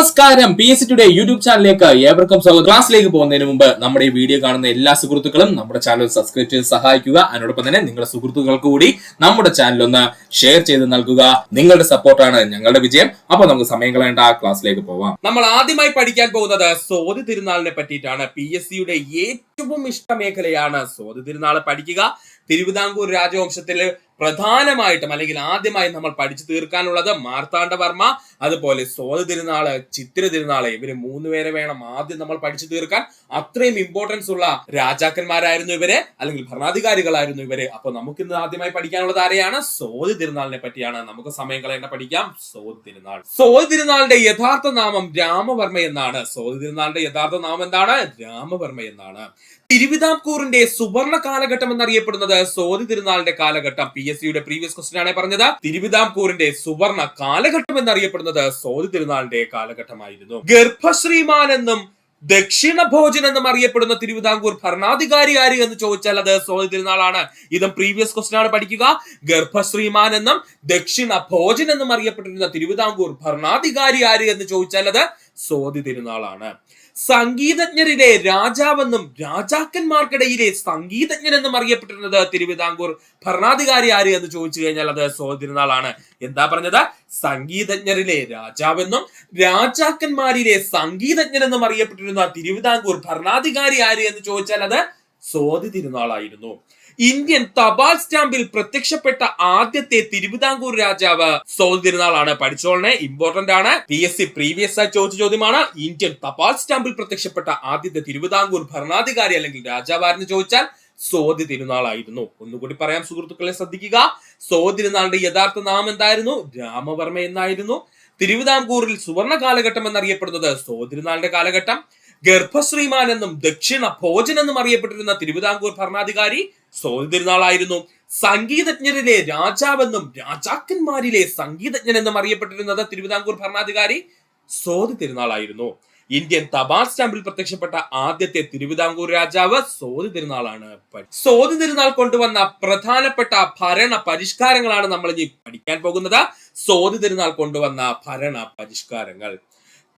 നമസ്കാരം. P S today YouTube ചാനലിലേക്ക് ഏവർക്കും സ്വാഗതം. ക്ലാസ്സിലേക്ക് പോകുന്നതിന് മുമ്പ് നമ്മുടെ ഈ വീഡിയോ കാണുന്ന എല്ലാ സുഹൃത്തുക്കളും നമ്മുടെ ചാനൽ സബ്സ്ക്രൈബ് ചെയ്ത് സഹായിക്കുക. അതിനോടൊപ്പം തന്നെ നിങ്ങളുടെ സുഹൃത്തുക്കൾക്ക് കൂടി നമ്മുടെ ചാനൽ ഒന്ന് ഷെയർ ചെയ്ത് നൽകുക. നിങ്ങളുടെ സപ്പോർട്ടാണ് ഞങ്ങളുടെ വിജയം. അപ്പൊ നമുക്ക് സമയം കളയേണ്ട. ആ ക്ലാസ്സിലേക്ക് പോവാം. നമ്മൾ ആദ്യമായി പഠിക്കാൻ പോകുന്നത് സോതി തിരുനാളിനെ പറ്റിയിട്ടാണ്. പി എസ് സിയുടെ ഏറ്റവും ഇഷ്ട മേഖലയാണ് സോതി തിരുനാൾ പഠിക്കുക. തിരുവിതാംകൂർ രാജവംശത്തിലെ പ്രധാനമായിട്ടും അല്ലെങ്കിൽ ആദ്യമായി നമ്മൾ പഠിച്ചു തീർക്കാനുള്ളത് മാർത്താണ്ഡവർമ്മ അതുപോലെ സോദ തിരുനാൾ ചിത്തിര തിരുനാൾ ഇവർ മൂന്നുപേരെ വേണം ആദ്യം നമ്മൾ പഠിച്ചു തീർക്കാൻ. അത്രയും ഇമ്പോർട്ടൻസ് ഉള്ള രാജാക്കന്മാരായിരുന്നു ഇവർ അല്ലെങ്കിൽ ഭരണാധികാരികളായിരുന്നു ഇവർ. അപ്പൊ നമുക്ക് ഇന്ന് ആദ്യമായി പഠിക്കാനുള്ളത് ആരെയാണ്? സോദി തിരുനാളിനെ പറ്റിയാണ്. നമുക്ക് സമയം കളയേണ്ട പഠിക്കാം. സോദി തിരുനാൾ. സോദി തിരുനാളിന്റെ യഥാർത്ഥ നാമം രാമവർമ്മ എന്നാണ്. സോദി തിരുനാളിന്റെ യഥാർത്ഥ നാമം എന്താണ്? രാമവർമ്മ എന്നാണ്. തിരുവിതാംകൂറിന്റെ സുവർണ കാലഘട്ടം എന്നറിയപ്പെടുന്നത് സോതി തിരുനാളിന്റെ കാലഘട്ടം പി. എസ് സിയുടെ പ്രീവിയസ് ക്വസ്റ്റൻ ആണ് പറഞ്ഞത്. തിരുവിതാംകൂറിന്റെ സുവർണ കാലഘട്ടം എന്നറിയപ്പെടുന്നത് സോതി തിരുനാളിന്റെ കാലഘട്ടമായിരുന്നു. ഗർഭശ്രീമാൻ എന്നും ദക്ഷിണ ഭോജൻ എന്നും അറിയപ്പെടുന്ന തിരുവിതാംകൂർ ഭരണാധികാരി ആര് എന്ന് ചോദിച്ചാൽ അത് സോതി തിരുനാളാണ്. ഇതും പ്രീവിയസ് ക്വസ്റ്റൻ ആണ് പഠിക്കുക. ഗർഭശ്രീമാൻ എന്നും ദക്ഷിണ ഭോജൻ എന്നും അറിയപ്പെട്ടിരുന്ന തിരുവിതാംകൂർ ഭരണാധികാരി ആര് എന്ന് ചോദിച്ചാൽ അത് സോതി തിരുനാളാണ്. സംഗീതജ്ഞരിലെ രാജാവെന്നും രാജാക്കന്മാർക്കിടയിലെ സംഗീതജ്ഞൻ എന്നും അറിയപ്പെട്ടിരുന്നത് തിരുവിതാംകൂർ ഭരണാധികാരി ആര് എന്ന് ചോദിച്ചു കഴിഞ്ഞാൽ അത് സോതിരുന്നാളാണ് എന്താ പറഞ്ഞത്? സംഗീതജ്ഞരിലെ രാജാവെന്നും രാജാക്കന്മാരിലെ സംഗീതജ്ഞൻ എന്നും അറിയപ്പെട്ടിരുന്ന തിരുവിതാംകൂർ ഭരണാധികാരി ആര് എന്ന് ചോദിച്ചാൽ അത് സ്വാതി തിരുനാളായിരുന്നു ഇന്ത്യൻ തപാൽ സ്റ്റാമ്പിൽ പ്രത്യക്ഷപ്പെട്ട ആദ്യത്തെ തിരുവിതാംകൂർ രാജാവ് തിരുനാളാണ്. പഠിച്ചോളനെ ഇമ്പോർട്ടന്റ് ആണ്. പി എസ് സി പ്രീവിയസ് ആയി ചോദിച്ച ചോദ്യമാണ് ഇന്ത്യൻ തപാൽ സ്റ്റാമ്പിൽ പ്രത്യക്ഷപ്പെട്ട ആദ്യത്തെ തിരുവിതാംകൂർ ഭരണാധികാരി അല്ലെങ്കിൽ രാജാവാരെന്ന് ചോദിച്ചാൽ സോതി തിരുനാളായിരുന്നു. ഒന്നുകൂടി പറയാം സുഹൃത്തുക്കളെ ശ്രദ്ധിക്കുക. സോതി തിരുനാളിന്റെ യഥാർത്ഥ നാമം എന്തായിരുന്നു? രാമവർമ്മ എന്നായിരുന്നു. തിരുവിതാംകൂറിൽ സുവർണ കാലഘട്ടം എന്നറിയപ്പെടുന്നത് സോതിരുനാളിന്റെ കാലഘട്ടം. ഗർഭശ്രീമാൻ എന്നും ദക്ഷിണ ഭോജൻ എന്നും അറിയപ്പെട്ടിരുന്ന തിരുവിതാംകൂർ ഭരണാധികാരി സോതി തിരുനാളായിരുന്നു സംഗീതജ്ഞരിലെ രാജാവെന്നും രാജാക്കന്മാരിലെ സംഗീതജ്ഞൻ എന്നും അറിയപ്പെട്ടിരുന്നത് തിരുവിതാംകൂർ ഭരണാധികാരി സ്വാതി തിരുനാളായിരുന്നു. ഇന്ത്യൻ തപാൽ സ്റ്റാമ്പിൽ പ്രത്യക്ഷപ്പെട്ട ആദ്യത്തെ തിരുവിതാംകൂർ രാജാവ് സോതി തിരുനാളാണ്. സോതി തിരുനാൾ കൊണ്ടുവന്ന പ്രധാനപ്പെട്ട ഭരണ പരിഷ്കാരങ്ങളാണ് നമ്മൾ ഇനി പഠിക്കാൻ പോകുന്നത്. സോതി തിരുനാൾ കൊണ്ടുവന്ന ഭരണ പരിഷ്കാരങ്ങൾ.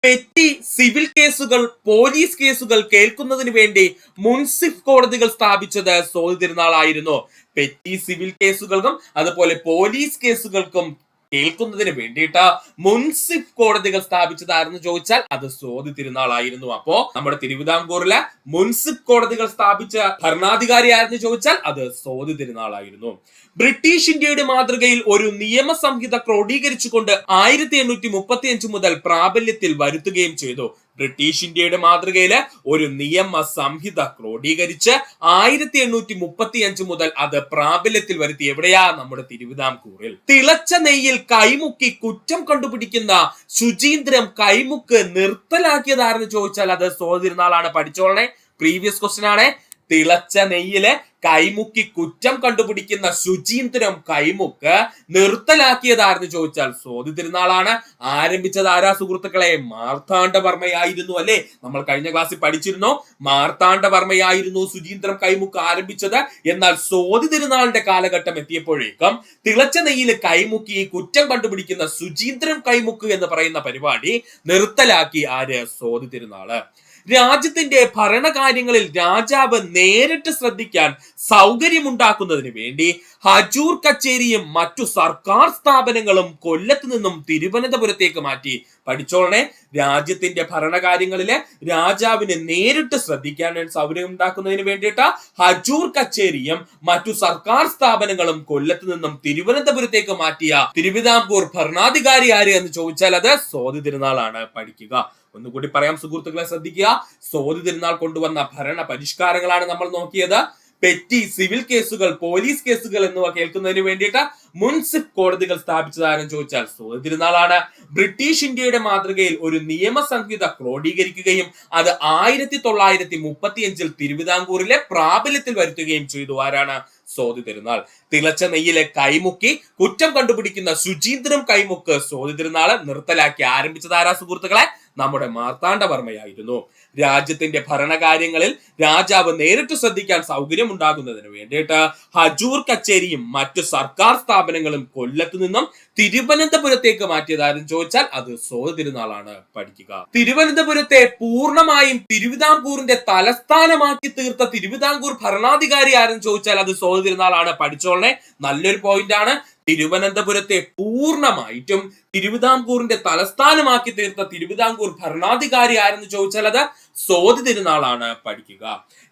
പെറ്റി സിവിൽ കേസുകൾ പോലീസ് കേസുകൾ കേൾക്കുന്നതിന് വേണ്ടി മുൻസിഫ് കോടതികൾ സ്ഥാപിച്ചത് സോതി തിരുനാളായിരുന്നു. പെറ്റി സിവിൽ കേസുകൾക്കും അതുപോലെ പോലീസ് കേസുകൾക്കും കേൾക്കുന്നതിന് വേണ്ടിയിട്ട് മുൻസിഫ് കോടതികൾ സ്ഥാപിച്ചതായിരുന്നു ചോദിച്ചാൽ അത് സ്വാതി തിരുനാളായിരുന്നു. അപ്പോ നമ്മുടെ തിരുവിതാംകൂറിലെ മുൻസിഫ് കോടതികൾ സ്ഥാപിച്ച ഭരണാധികാരി ആയിരുന്നു ചോദിച്ചാൽ അത് സ്വാതി തിരുനാളായിരുന്നു. ബ്രിട്ടീഷ് ഇന്ത്യയുടെ മാതൃകയിൽ ഒരു നിയമസംഹിത ക്രോഡീകരിച്ചുകൊണ്ട് ആയിരത്തി എണ്ണൂറ്റി മുപ്പത്തി അഞ്ച് മുതൽ പ്രാബല്യത്തിൽ വരുത്തുകയും ചെയ്തു. ബ്രിട്ടീഷ് ഇന്ത്യയുടെ മാതൃകയിൽ ഒരു നിയമ സംഹിത ക്രോഡീകരിച്ച് ആയിരത്തി എണ്ണൂറ്റി മുപ്പത്തി അഞ്ച് മുതൽ അത് പ്രാബല്യത്തിൽ വരുത്തി എവിടെയാ? നമ്മുടെ തിരുവിതാംകൂറിൽ. തിളച്ച നെയ്യിൽ കൈമുക്കി കുറ്റം കണ്ടുപിടിക്കുന്ന ശുചീന്ദ്രം കൈമുക്ക് നിർത്തലാക്കിയതാരെന്ന് ചോദിച്ചാൽ അത് സ്വാതിരുന്നാളാണ് പഠിച്ചോളണേ. പ്രീവിയസ് ക്വസ്റ്റൻ ആണ്. തിളച്ച നെയ്യിൽ കൈമുക്കി കുറ്റം കണ്ടുപിടിക്കുന്ന ശുചീന്ദ്രം കൈമുക്ക് നിർത്തലാക്കിയതാരെന്ന് ചോദിച്ചാൽ സ്വാതി തിരുനാളാണ്. ആരംഭിച്ചത് ആരാ സുഹൃത്തുക്കളെ? മാർത്താണ്ഡവർമ്മയായിരുന്നു അല്ലെ? നമ്മൾ കഴിഞ്ഞ ക്ലാസ്സിൽ പഠിച്ചിരുന്നു. മാർത്താണ്ഡവർമ്മയായിരുന്നു ശുചീന്ദ്രം കൈമുക്ക് ആരംഭിച്ചത്. എന്നാൽ സ്വാതി തിരുനാളിന്റെ കാലഘട്ടം എത്തിയപ്പോഴേക്കും തിളച്ച നെയ്യിൽ കൈമുക്കി കുറ്റം കണ്ടുപിടിക്കുന്ന ശുചീന്ദ്രം കൈമുക്ക് എന്ന് പറയുന്ന പരിപാടി നിർത്തലാക്കി ആര്? സ്വാതി തിരുനാൾ. രാജ്യത്തിന്റെ ഭരണകാര്യങ്ങളിൽ രാജാവ് നേരിട്ട് ശ്രദ്ധിക്കാൻ സൗകര്യമുണ്ടാക്കുന്നതിന് വേണ്ടി ഹജൂർ കച്ചേരിയും മറ്റു സർക്കാർ സ്ഥാപനങ്ങളും കൊല്ലത്ത് നിന്നും തിരുവനന്തപുരത്തേക്ക് മാറ്റി. പഠിച്ചോളണേ രാജ്യത്തിന്റെ ഭരണകാര്യങ്ങളിലെ രാജാവിനെ നേരിട്ട് ശ്രദ്ധിക്കാൻ സൗകര്യം ഉണ്ടാക്കുന്നതിന് വേണ്ടിയിട്ട് ഹജൂർ കച്ചേരിയും മറ്റു സർക്കാർ സ്ഥാപനങ്ങളും കൊല്ലത്ത് നിന്നും തിരുവനന്തപുരത്തേക്ക് മാറ്റിയ തിരുവിതാംകൂർ ഭരണാധികാരി ആര് എന്ന് ചോദിച്ചാൽ അത് സ്വാതി തിരുനാളാണ്. പഠിക്കുക. ഒന്നുകൂടി പറയാം സുഹൃത്തുക്കളെ ശ്രദ്ധിക്കുക. സോതി തിരുനാൾ കൊണ്ടുവന്ന ഭരണ പരിഷ്കാരങ്ങളാണ് നമ്മൾ നോക്കിയത്. പെറ്റി സിവിൽ കേസുകൾ പോലീസ് കേസുകൾ എന്നിവ കേൾക്കുന്നതിന് വേണ്ടിയിട്ട് മുൻസിഫ് കോടതികൾ സ്ഥാപിച്ചതാരും ചോദിച്ചാൽ സോതി തിരുനാളാണ്. ബ്രിട്ടീഷ് ഇന്ത്യയുടെ മാതൃകയിൽ ഒരു നിയമസംഹിത ക്രോഡീകരിക്കുകയും അത് ആയിരത്തി തൊള്ളായിരത്തി മുപ്പത്തി അഞ്ചിൽ തിരുവിതാംകൂറിലെ പ്രാബല്യത്തിൽ വരുത്തുകയും ചെയ്തു. ആരാണ്? സോതി തിരുനാൾ. തിളച്ച നെയ്യിലെ കൈമുക്കി കുറ്റം കണ്ടുപിടിക്കുന്ന ശുചീന്ദ്രം കൈമുക്ക് സോതി തിരുനാൾ നിർത്തലാക്കി ആരംഭിച്ചതാരാ സുഹൃത്തുക്കളെ? നമ്മുടെ മാർത്താണ്ഡവർമ്മയായിരുന്നു. രാജ്യത്തിന്റെ ഭരണകാര്യങ്ങളിൽ രാജാവ് നേരിട്ട് ശ്രദ്ധിക്കാൻ സൗകര്യം ഉണ്ടാകുന്നതിന് വേണ്ടിയിട്ട് ഹജൂർ കച്ചേരിയും മറ്റു സർക്കാർ സ്ഥാപനങ്ങളും കൊല്ലത്തു നിന്നും തിരുവനന്തപുരത്തേക്ക് മാറ്റിയതാരും ചോദിച്ചാൽ അത് സോഴ തിരുനാളാണ് പഠിക്കുക. തിരുവനന്തപുരത്തെ പൂർണമായും തിരുവിതാംകൂറിന്റെ തലസ്ഥാനമാക്കി തീർത്ത തിരുവിതാംകൂർ ഭരണാധികാരി ആരും ചോദിച്ചാൽ അത് സോഴ തിരുനാളാണ് പഠിച്ചോളണേ. നല്ലൊരു പോയിന്റ് ആണ്. തിരുവനന്തപുരത്തെ പൂർണമായിട്ടും തിരുവിതാംകൂറിന്റെ തലസ്ഥാനമാക്കി തീർത്ത തിരുവിതാംകൂർ ഭരണാധികാരി ആരെന്ന് ചോദിച്ചാൽ അത് സോതി തിരുനാളാണ് പഠിക്കുക.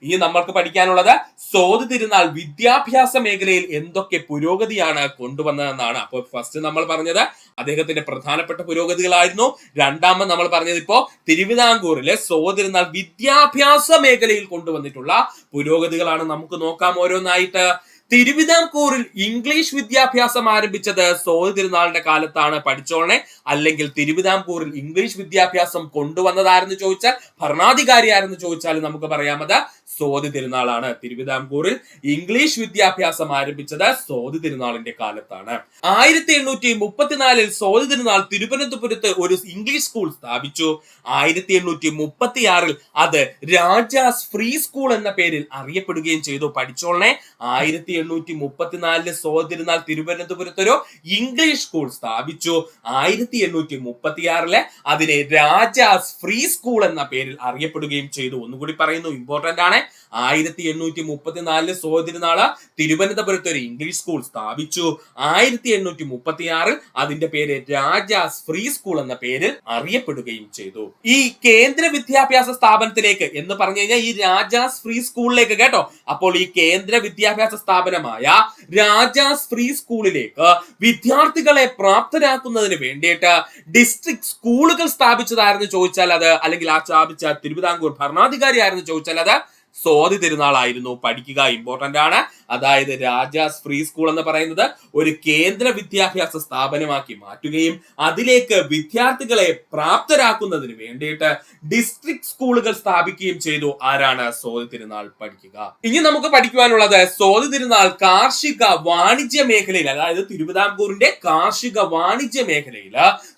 ഇനി നമ്മൾക്ക് പഠിക്കാനുള്ളത് സോതി തിരുനാൾ വിദ്യാഭ്യാസ മേഖലയിൽ എന്തൊക്കെ പുരോഗതിയാണ് കൊണ്ടുവന്നതെന്നാണ്. അപ്പോൾ ഫസ്റ്റ് നമ്മൾ പറഞ്ഞത് അദ്ദേഹത്തിന്റെ പ്രധാനപ്പെട്ട പുരോഗതികളായിരുന്നു. രണ്ടാമത് നമ്മൾ പറഞ്ഞത് ഇപ്പോ തിരുവിതാംകൂറിലെ സോതിരുന്നാൾ വിദ്യാഭ്യാസ മേഖലയിൽ കൊണ്ടുവന്നിട്ടുള്ള പുരോഗതികളാണ്. നമുക്ക് നോക്കാം ഓരോന്നായിട്ട്. തിരുവിതാംകൂറിൽ ഇംഗ്ലീഷ് വിദ്യാഭ്യാസം ആരംഭിച്ചത് സോഴ തിരുനാളിന്റെ കാലത്താണ്. പഠിച്ചോളനെ അല്ലെങ്കിൽ തിരുവിതാംകൂറിൽ ഇംഗ്ലീഷ് വിദ്യാഭ്യാസം കൊണ്ടുവന്നതാരെന്ന് ചോദിച്ചാൽ ഭരണാധികാരി ആരെന്ന് ചോദിച്ചാൽ നമുക്ക് പറയാമത് സോതി തിരുനാളാണ്. തിരുവിതാംകൂറിൽ ഇംഗ്ലീഷ് വിദ്യാഭ്യാസം ആരംഭിച്ചത് സോതി തിരുനാളിന്റെ കാലത്താണ്. ആയിരത്തി എണ്ണൂറ്റി മുപ്പത്തിനാലിൽ സോതി തിരുനാൾ തിരുവനന്തപുരത്ത് ഒരു ഇംഗ്ലീഷ് സ്കൂൾ സ്ഥാപിച്ചു. ആയിരത്തി എണ്ണൂറ്റി മുപ്പത്തി ആറിൽ അത് രാജാസ് ഫ്രീ സ്കൂൾ എന്ന പേരിൽ അറിയപ്പെടുകയും ചെയ്തു. പഠിച്ചോളനെ ആയിരത്തി എണ്ണൂറ്റി മുപ്പത്തിനാലിൽ സോതി തിരുനാൾ തിരുവനന്തപുരത്ത് ഒരു ഇംഗ്ലീഷ് സ്കൂൾ സ്ഥാപിച്ചു. ആയിരത്തി എണ്ണൂറ്റി മുപ്പത്തി ആറിൽ അതിനെ രാജാസ് ഫ്രീ സ്കൂൾ എന്ന പേരിൽ അറിയപ്പെടുകയും ചെയ്തു. ഒന്നുകൂടി പറയുന്നു ഇമ്പോർട്ടന്റ് ആണ്. ആയിരത്തി എണ്ണൂറ്റി മുപ്പത്തിനാലിൽ സോതിരുനാൾ തിരുവനന്തപുരത്ത് ഒരു ഇംഗ്ലീഷ് സ്കൂൾ സ്ഥാപിച്ചു. ആയിരത്തി എണ്ണൂറ്റി മുപ്പത്തി ആറിൽ അതിന്റെ പേര് രാജാസ് ഫ്രീ സ്കൂൾ എന്ന പേര് അറിയപ്പെടുകയും ചെയ്തു. ഈ കേന്ദ്ര വിദ്യാഭ്യാസ സ്ഥാപനത്തിലേക്ക് എന്ന് പറഞ്ഞു കഴിഞ്ഞാൽ ഈ രാജാസ് ഫ്രീ സ്കൂളിലേക്ക് കേട്ടോ. അപ്പോൾ ഈ കേന്ദ്ര വിദ്യാഭ്യാസ സ്ഥാപനമായ രാജാസ് ഫ്രീ സ്കൂളിലേക്ക് വിദ്യാർത്ഥികളെ പ്രാപ്തരാക്കുന്നതിന് വേണ്ടിയിട്ട് ഡിസ്ട്രിക്ട് സ്കൂളുകൾ സ്ഥാപിച്ചതായിരുന്നു ചോദിച്ചാൽ അത് അല്ലെങ്കിൽ ആ സ്ഥാപിച്ച തിരുവിതാംകൂർ ഭരണാധികാരി ആയിരുന്നു ചോദിച്ചാൽ അത് സ്വാതി തിരുനാളായിരുന്നു. പഠിക്കുക ഇമ്പോർട്ടന്റ് ആണ്. അതായത് രാജാസ് ഫ്രീ സ്കൂൾ എന്ന് പറയുന്നത് ഒരു കേന്ദ്ര വിദ്യാഭ്യാസ സ്ഥാപനമാക്കി മാറ്റുകയും അതിലേക്ക് വിദ്യാർത്ഥികളെ പ്രാപ്തരാക്കുന്നതിന് വേണ്ടിയിട്ട് ഡിസ്ട്രിക്ട് സ്കൂളുകൾ സ്ഥാപിക്കുകയും ചെയ്തു. ആരാണ്? സ്വാതി തിരുനാൾ പഠിക്കുക. ഇനി നമുക്ക് പഠിക്കുവാനുള്ളത് സ്വാതി തിരുനാൾ കാർഷിക വാണിജ്യ മേഖലയിൽ അതായത് തിരുവിതാംകൂറിന്റെ കാർഷിക വാണിജ്യ മേഖലയിൽ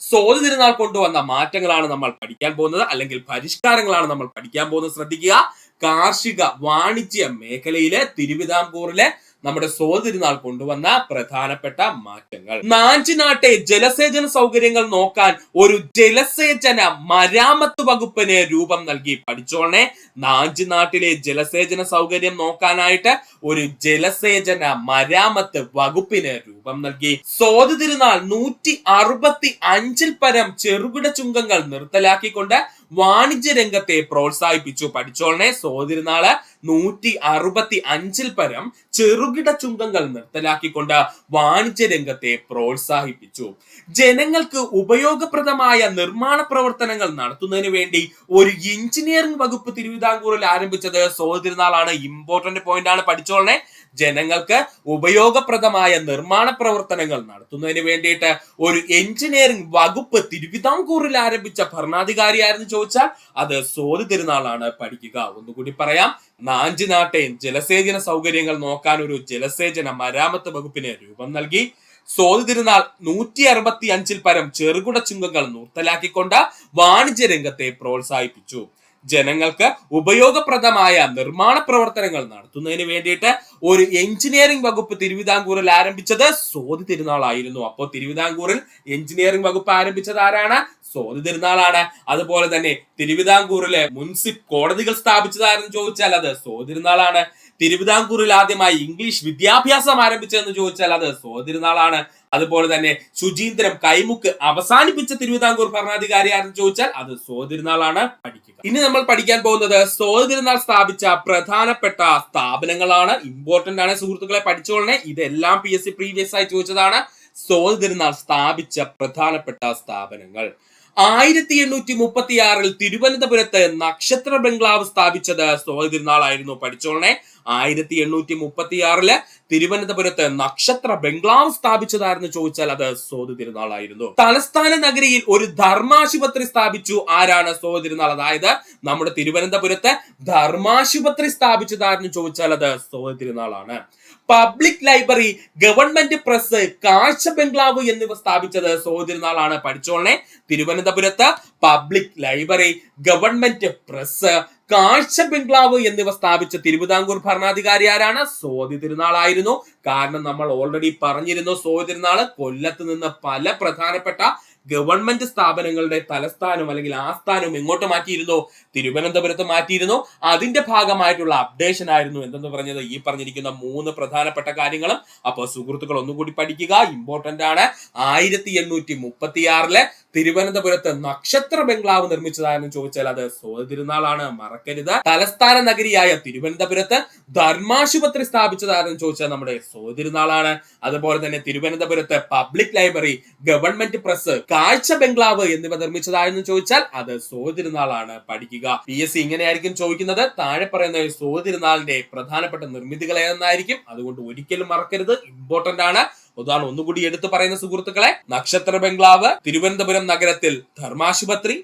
സ്വാതി തിരുനാൾ കൊണ്ടുവന്ന മാറ്റങ്ങളാണ് നമ്മൾ പഠിക്കാൻ പോകുന്നത്. അല്ലെങ്കിൽ പരിഷ്കാരങ്ങളാണ് നമ്മൾ പഠിക്കാൻ പോകുന്നത്. ശ്രദ്ധിക്കുക. കാർഷിക വാണിജ്യ മേഖലയിലെ തിരുവിതാംകൂറിലെ നമ്മുടെ സോതിരുനാൾ കൊണ്ടുവന്ന പ്രധാനപ്പെട്ട മാറ്റങ്ങൾ. നാഞ്ചിനാട്ടെ ജലസേചന സൗകര്യങ്ങൾ നോക്കാൻ ഒരു ജലസേചന മരാമത്ത് വകുപ്പിന് രൂപം നൽകി. പഠിച്ചോളെ നാഞ്ചിനാട്ടിലെ ജലസേചന സൗകര്യം നോക്കാനായിട്ട് ഒരു ജലസേചന മരാമത്ത് വകുപ്പിന് രൂപം നൽകി. സോതി തിരുനാൾ നൂറ്റി അറുപത്തി അഞ്ചിൽ പരം ചെറുകിട ചുങ്കങ്ങൾ നിർത്തലാക്കിക്കൊണ്ട് വാണിജ്യ രംഗത്തെ പ്രോത്സാഹിപ്പിച്ചു. പഠിച്ചോളനെ സോതിരുനാൾ നൂറ്റി അറുപത്തി അഞ്ചിൽ പരം ചെറുകിട ചുങ്കങ്ങൾ നിർത്തലാക്കിക്കൊണ്ട് വാണിജ്യ രംഗത്തെ പ്രോത്സാഹിപ്പിച്ചു. ജനങ്ങൾക്ക് ഉപയോഗപ്രദമായ നിർമ്മാണ പ്രവർത്തനങ്ങൾ നടത്തുന്നതിന് വേണ്ടി ഒരു എഞ്ചിനീയറിംഗ് വകുപ്പ് തിരുവിതാംകൂറിൽ ആരംഭിച്ചത് സോതിരുനാളാണ് ഇമ്പോർട്ടന്റ് പോയിന്റ് ആണ് പഠിച്ചോളനെ ജനങ്ങൾക്ക് ഉപയോഗപ്രദമായ നിർമ്മാണ പ്രവർത്തനങ്ങൾ നടത്തുന്നതിന് വേണ്ടിയിട്ട് ഒരു എഞ്ചിനീയറിംഗ് വകുപ്പ് തിരുവിതാംകൂറിൽ ആരംഭിച്ച ഭരണാധികാരിയായിരുന്നു ചോദിച്ചാൽ അത് സോതി തിരുനാളാണ് പഠിക്കുക. ഒന്നുകൂടി പറയാം. നാഞ്ചിനാട്ടെയും ജലസേചന സൗകര്യങ്ങൾ നോക്കാൻ ഒരു ജലസേചന മരാമത്ത് വകുപ്പിന് രൂപം നൽകി. സോതി തിരുനാൾ നൂറ്റി അറുപത്തി അഞ്ചിൽ പരം ചെറുകുട ചുങ്കങ്ങൾ നൂർത്തലാക്കിക്കൊണ്ട് വാണിജ്യ രംഗത്തെ പ്രോത്സാഹിപ്പിച്ചു. ജനങ്ങൾക്ക് ഉപയോഗപ്രദമായ നിർമ്മാണ പ്രവർത്തനങ്ങൾ നടത്തുന്നതിന് വേണ്ടിയിട്ട് ഒരു എഞ്ചിനീയറിംഗ് വകുപ്പ് തിരുവിതാംകൂറിൽ ആരംഭിച്ചത് സോതി തിരുനാളായിരുന്നു. അപ്പോൾ തിരുവിതാംകൂറിൽ എഞ്ചിനീയറിംഗ് വകുപ്പ് ആരംഭിച്ചത് ആരാണ്? സോതി തിരുനാളാണ്. അതുപോലെ തന്നെ തിരുവിതാംകൂറിലെ മുൻസിഫ് കോടതികൾ സ്ഥാപിച്ചതാരെന്ന് ചോദിച്ചാൽ അത് സോതി തിരുനാളാണ്. തിരുവിതാംകൂറിൽ ആദ്യമായി ഇംഗ്ലീഷ് വിദ്യാഭ്യാസം ആരംഭിച്ചതെന്ന് ചോദിച്ചാൽ അത് സോതിരുനാളാണ് അതുപോലെ തന്നെ ശുചീന്ദ്രം കൈമുക്ക് അവസാനിപ്പിച്ച തിരുവിതാംകൂർ ഭരണാധികാരി ആരെന്ന് ചോദിച്ചാൽ അത് സോതിരുനാളാണ് പഠിക്കുക ഇനി നമ്മൾ പഠിക്കാൻ പോകുന്നത് സ്വാതന്ത്ര്യനാൾ സ്ഥാപിച്ച പ്രധാനപ്പെട്ട സ്ഥാപനങ്ങളാണ്. ഇമ്പോർട്ടന്റ് ആണ്. സുഹൃത്തുക്കളെ പഠിച്ചോളണേ. ഇതെല്ലാം പി എസ് സി പ്രീവിയസ് ആയി ചോദിച്ചതാണ്. സ്വാതന്ത്ര്യനാൾ സ്ഥാപിച്ച പ്രധാനപ്പെട്ട സ്ഥാപനങ്ങൾ. ആയിരത്തി എണ്ണൂറ്റി മുപ്പത്തി ആറിൽ തിരുവനന്തപുരത്ത് നക്ഷത്ര ബംഗ്ലാവ് സ്ഥാപിച്ചത് സ്വാതി തിരുനാളായിരുന്നു പഠിച്ചോളണേ. ആയിരത്തി എണ്ണൂറ്റി മുപ്പത്തി ആറിൽ തിരുവനന്തപുരത്ത് നക്ഷത്ര ബംഗ്ലാവ് സ്ഥാപിച്ചതായിരുന്നു ചോദിച്ചാൽ അത് സ്വാതി തിരുനാളായിരുന്നു തലസ്ഥാന നഗരിയിൽ ഒരു ധർമാശുപത്രി സ്ഥാപിച്ചു. ആരാണ് സ്വാതി തിരുനാൾ അതായത് നമ്മുടെ തിരുവനന്തപുരത്ത് ധർമാശുപത്രി സ്ഥാപിച്ചതായിരുന്നു ചോദിച്ചാൽ അത് സ്വാതി തിരുനാളാണ് പബ്ലിക് ലൈബ്രറി ഗവൺമെന്റ് പ്രസ് കാഴ്ച ബംഗ്ലാവ് എന്നിവ സ്ഥാപിച്ചത് സോതിരുന്നാളാണ് പഠിച്ചോളെ തിരുവനന്തപുരത്ത് പബ്ലിക് ലൈബ്രറി ഗവൺമെന്റ് പ്രസ് കാഴ്ച ബംഗ്ലാവ് എന്നിവ സ്ഥാപിച്ച തിരുവിതാംകൂർ ഭരണാധികാരി ആരാണ്? സോതി തിരുനാളായിരുന്നു കാരണം നമ്മൾ ഓൾറെഡി പറഞ്ഞിരുന്നു സ്വാതി തിരുനാൾ കൊല്ലത്ത് നിന്ന് പല പ്രധാനപ്പെട്ട ഗവൺമെന്റ് സ്ഥാപനങ്ങളുടെ തലസ്ഥാനം അല്ലെങ്കിൽ ആസ്ഥാനം എങ്ങോട്ട് മാറ്റിയിരുന്നോ? തിരുവനന്തപുരത്ത് മാറ്റിയിരുന്നോ. അതിന്റെ ഭാഗമായിട്ടുള്ള അപ്ഡേഷൻ ആയിരുന്നു എന്തെന്ന് പറഞ്ഞത്? ഈ പറഞ്ഞിരിക്കുന്ന മൂന്ന് പ്രധാനപ്പെട്ട കാര്യങ്ങളും. അപ്പോൾ സുഹൃത്തുക്കൾ ഒന്നുകൂടി പഠിക്കുക. ഇമ്പോർട്ടന്റ് ആണ്. ആയിരത്തി എണ്ണൂറ്റി മുപ്പത്തി ആറിൽ തിരുവനന്തപുരത്ത് നക്ഷത്ര ബംഗ്ലാവ് നിർമ്മിച്ചതാണെന്ന് ചോദിച്ചാൽ അത് സ്വതിരുന്നാളാണ് മറക്കരുത്. തലസ്ഥാന നഗരിയായ തിരുവനന്തപുരത്ത് ധർമാശുപത്രി സ്ഥാപിച്ചതാണെന്ന് ചോദിച്ചാൽ നമ്മുടെ സ്വതിരുന്നാളാണ് അതുപോലെ തന്നെ തിരുവനന്തപുരത്ത് പബ്ലിക് ലൈബ്രറി ഗവൺമെന്റ് പ്രസ് കാഴ്ച ബംഗ്ലാവ് എന്നിവ നിർമ്മിച്ചതായെന്ന് ചോദിച്ചാൽ അത് സോതിരുന്നാളാണ് പഠിക്കുക. പി എസ് സി ഇങ്ങനെയായിരിക്കും ചോദിക്കുന്നത്. താഴെ പറയുന്ന സോതിരുന്നാളിന്റെ പ്രധാനപ്പെട്ട നിർമ്മിതികൾ ഏതെന്നായിരിക്കും? അതുകൊണ്ട് ഒരിക്കലും മറക്കരുത്. ഇമ്പോർട്ടന്റ് ആണ്. ഉദാഹരണം ഒന്നുകൂടി എടുത്തു പറയുന്ന സുഹൃത്തുക്കളെ നക്ഷത്ര ബംഗ്ലാവ് തിരുവനന്തപുരം നഗരത്തിൽ ധർമാശുപത്രി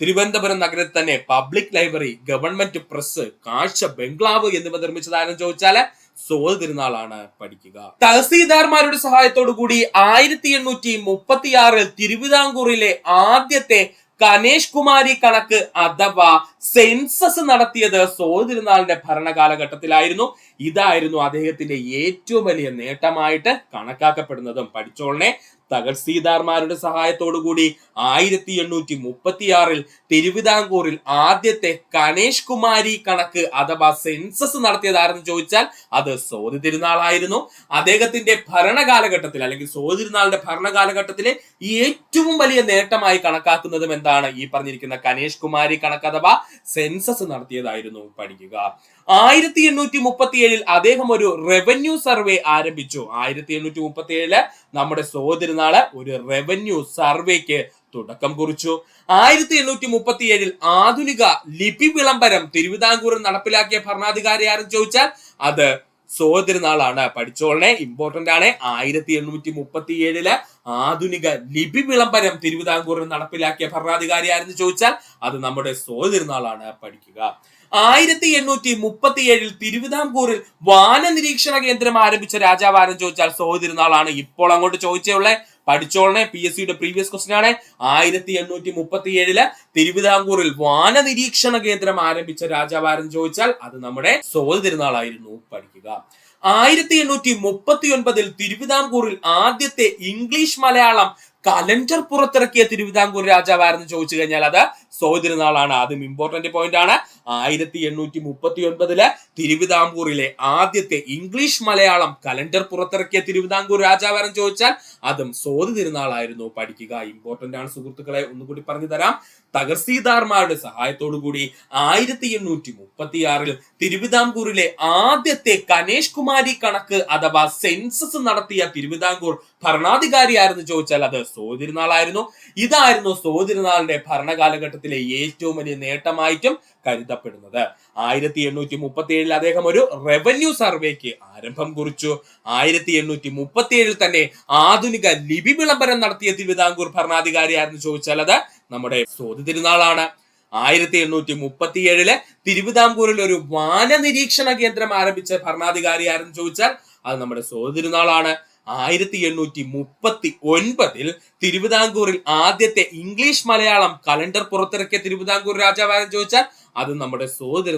തിരുവനന്തപുരം നഗരത്തിൽ തന്നെ പബ്ലിക് ലൈബ്രറി ഗവൺമെന്റ് പ്രസ് കാഴ്ച ബംഗ്ലാവ് എന്നിവ നിർമ്മിച്ചതാരെന്ന് ചോദിച്ചാൽ സോൾ തിരുനാളാണ് പഠിക്കുക. തഹസീൽദാർമാരുടെ സഹായത്തോടു കൂടി ആയിരത്തി എണ്ണൂറ്റി മുപ്പത്തി ആറിൽ തിരുവിതാംകൂറിലെ ആദ്യത്തെ കനേഷ് കുമാരി കണക്ക് അഥവാ സെൻസസ് നടത്തിയത് സോൾ തിരുനാളിന്റെ ഭരണകാലഘട്ടത്തിലായിരുന്നു. ഇതായിരുന്നു അദ്ദേഹത്തിന്റെ ഏറ്റവും വലിയ നേട്ടമായിട്ട് കണക്കാക്കപ്പെടുന്നതും പഠിച്ചോളനെ തഹസീൽദാർമാരുടെ സഹായത്തോടു കൂടി ആയിരത്തി എണ്ണൂറ്റി മുപ്പത്തി ആറിൽ തിരുവിതാംകൂറിൽ ആദ്യത്തെ കണേഷ് കുമാരി കണക്ക് അഥവാ സെൻസസ് നടത്തിയതാരെന്ന് ചോദിച്ചാൽ അത് സോതി തിരുനാളായിരുന്നു. അദ്ദേഹത്തിന്റെ ഭരണകാലഘട്ടത്തിൽ അല്ലെങ്കിൽ സോതി തിരുനാളിന്റെ ഭരണകാലഘട്ടത്തിലെ ഏറ്റവും വലിയ നേട്ടമായി കണക്കാക്കുന്നതും എന്താണ്? ഈ പറഞ്ഞിരിക്കുന്ന കണേഷ് കുമാരി കണക്ക് അഥവാ സെൻസസ് നടത്തിയതായിരുന്നു. പഠിക്കുക. ആയിരത്തി എണ്ണൂറ്റി മുപ്പത്തി ഏഴിൽ അദ്ദേഹം ഒരു റവന്യൂ സർവേ ആരംഭിച്ചു. ആയിരത്തി എണ്ണൂറ്റി മുപ്പത്തി ഏഴിൽ നമ്മുടെ സോദരനാൾ ഒരു റവന്യൂ സർവേക്ക് തുടക്കം കുറിച്ചു. ആയിരത്തി എണ്ണൂറ്റി മുപ്പത്തി ഏഴിൽ ആധുനിക ലിപി വിളംബരം തിരുവിതാംകൂറിൽ നടപ്പിലാക്കിയ ഭരണാധികാരി ആരും ചോദിച്ചാൽ അത് സോദരനാളാണ് പഠിച്ചോളണേ ഇമ്പോർട്ടന്റ് ആണ്. ആയിരത്തി എണ്ണൂറ്റി മുപ്പത്തി ഏഴിൽ ആധുനിക ലിപി വിളംബരം തിരുവിതാംകൂറിൽ നടപ്പിലാക്കിയ ഭരണാധികാരി ആരെന്ന് ചോദിച്ചാൽ അത് നമ്മുടെ സോദരനാളാണ് പഠിക്കുക. ആയിരത്തി എണ്ണൂറ്റി മുപ്പത്തി ഏഴിൽ തിരുവിതാംകൂറിൽ വാന നിരീക്ഷണ കേന്ദ്രം ആരംഭിച്ച രാജാവ് ആരെന്ന് ചോദിച്ചാൽ സോദരനാളാണ് ഇപ്പോൾ അങ്ങോട്ട് ചോദിച്ചേ പഠിച്ചോളണേ. പി എസ് സിയുടെ പ്രീവിയസ് ക്വസ്റ്റൻ ആണ്. ആയിരത്തി എണ്ണൂറ്റി മുപ്പത്തി ഏഴിൽ തിരുവിതാംകൂറിൽ വാന നിരീക്ഷണ കേന്ദ്രം ആരംഭിച്ച രാജാവ് ചോദിച്ചാൽ അത് നമ്മുടെ സോൾ തിരുനാളായിരുന്നു പഠിക്കുക. ആയിരത്തി എണ്ണൂറ്റി മുപ്പത്തി ഒൻപതിൽ തിരുവിതാംകൂറിൽ ആദ്യത്തെ ഇംഗ്ലീഷ് മലയാളം കലണ്ടർ പുറത്തിറക്കിയ തിരുവിതാംകൂർ രാജാവായിരുന്നു ചോദിച്ചു കഴിഞ്ഞാൽ അത് സോദരനാളാണ് ആദ്യം ഇമ്പോർട്ടന്റ് പോയിന്റ് ആണ്. ആയിരത്തി എണ്ണൂറ്റി മുപ്പത്തി ഒൻപതിൽ തിരുവിതാംകൂറിലെ ആദ്യത്തെ ഇംഗ്ലീഷ് മലയാളം കലണ്ടർ പുറത്തിറക്കിയ തിരുവിതാംകൂർ രാജാവാരെന്ന് ചോദിച്ചാൽ അതും സോതി പഠിക്കുക ഇമ്പോർട്ടന്റ് ആണ് സുഹൃത്തുക്കളെ. ഒന്നുകൂടി പറഞ്ഞു തരാം. തഹസീൽദാർമാരുടെ സഹായത്തോടു കൂടി ആയിരത്തി എണ്ണൂറ്റി മുപ്പത്തി ആറിൽ തിരുവിതാംകൂറിലെ ആദ്യത്തെ കനേഷ് കുമാരി കണക്ക് അഥവാ സെൻസസ് നടത്തിയ തിരുവിതാംകൂർ ഭരണാധികാരി ആരെന്ന് ചോദിച്ചാൽ അത് സോതിരുനാളായിരുന്നു ഇതായിരുന്നു സോതിരുനാളിന്റെ ഭരണകാലഘട്ടത്തിലെ ഏറ്റവും വലിയ നേട്ടമായിട്ടും കരുതപ്പെടുന്നത്. ആയിരത്തി എണ്ണൂറ്റി മുപ്പത്തി ഏഴിൽ അദ്ദേഹം ഒരു റവന്യൂ സർവേക്ക് ആരംഭം കുറിച്ചു. ആയിരത്തി എണ്ണൂറ്റി മുപ്പത്തി ഏഴിൽ തന്നെ ആധുനിക ലിപി വിളംബരം നടത്തിയ തിരുവിതാംകൂർ ഭരണാധികാരി ആയിരുന്നു ചോദിച്ചാൽ അത് നമ്മുടെ സ്വാതി തിരുനാളാണ്. ആയിരത്തി എണ്ണൂറ്റി മുപ്പത്തി ഏഴിൽ തിരുവിതാംകൂറിൽ ഒരു വാന നിരീക്ഷണ കേന്ദ്രം ആരംഭിച്ച ഭരണാധികാരി ആരെന്ന് ചോദിച്ചാൽ അത് നമ്മുടെ സ്വാതി തിരുനാളാണ്. ആയിരത്തി എണ്ണൂറ്റി മുപ്പത്തി ഒൻപതിൽ തിരുവിതാംകൂറിൽ ആദ്യത്തെ ഇംഗ്ലീഷ് മലയാളം കലണ്ടർ പുറത്തിറക്കിയ തിരുവിതാംകൂർ രാജാവാരെന്ന് ചോദിച്ചാൽ അത് നമ്മുടെ സോതി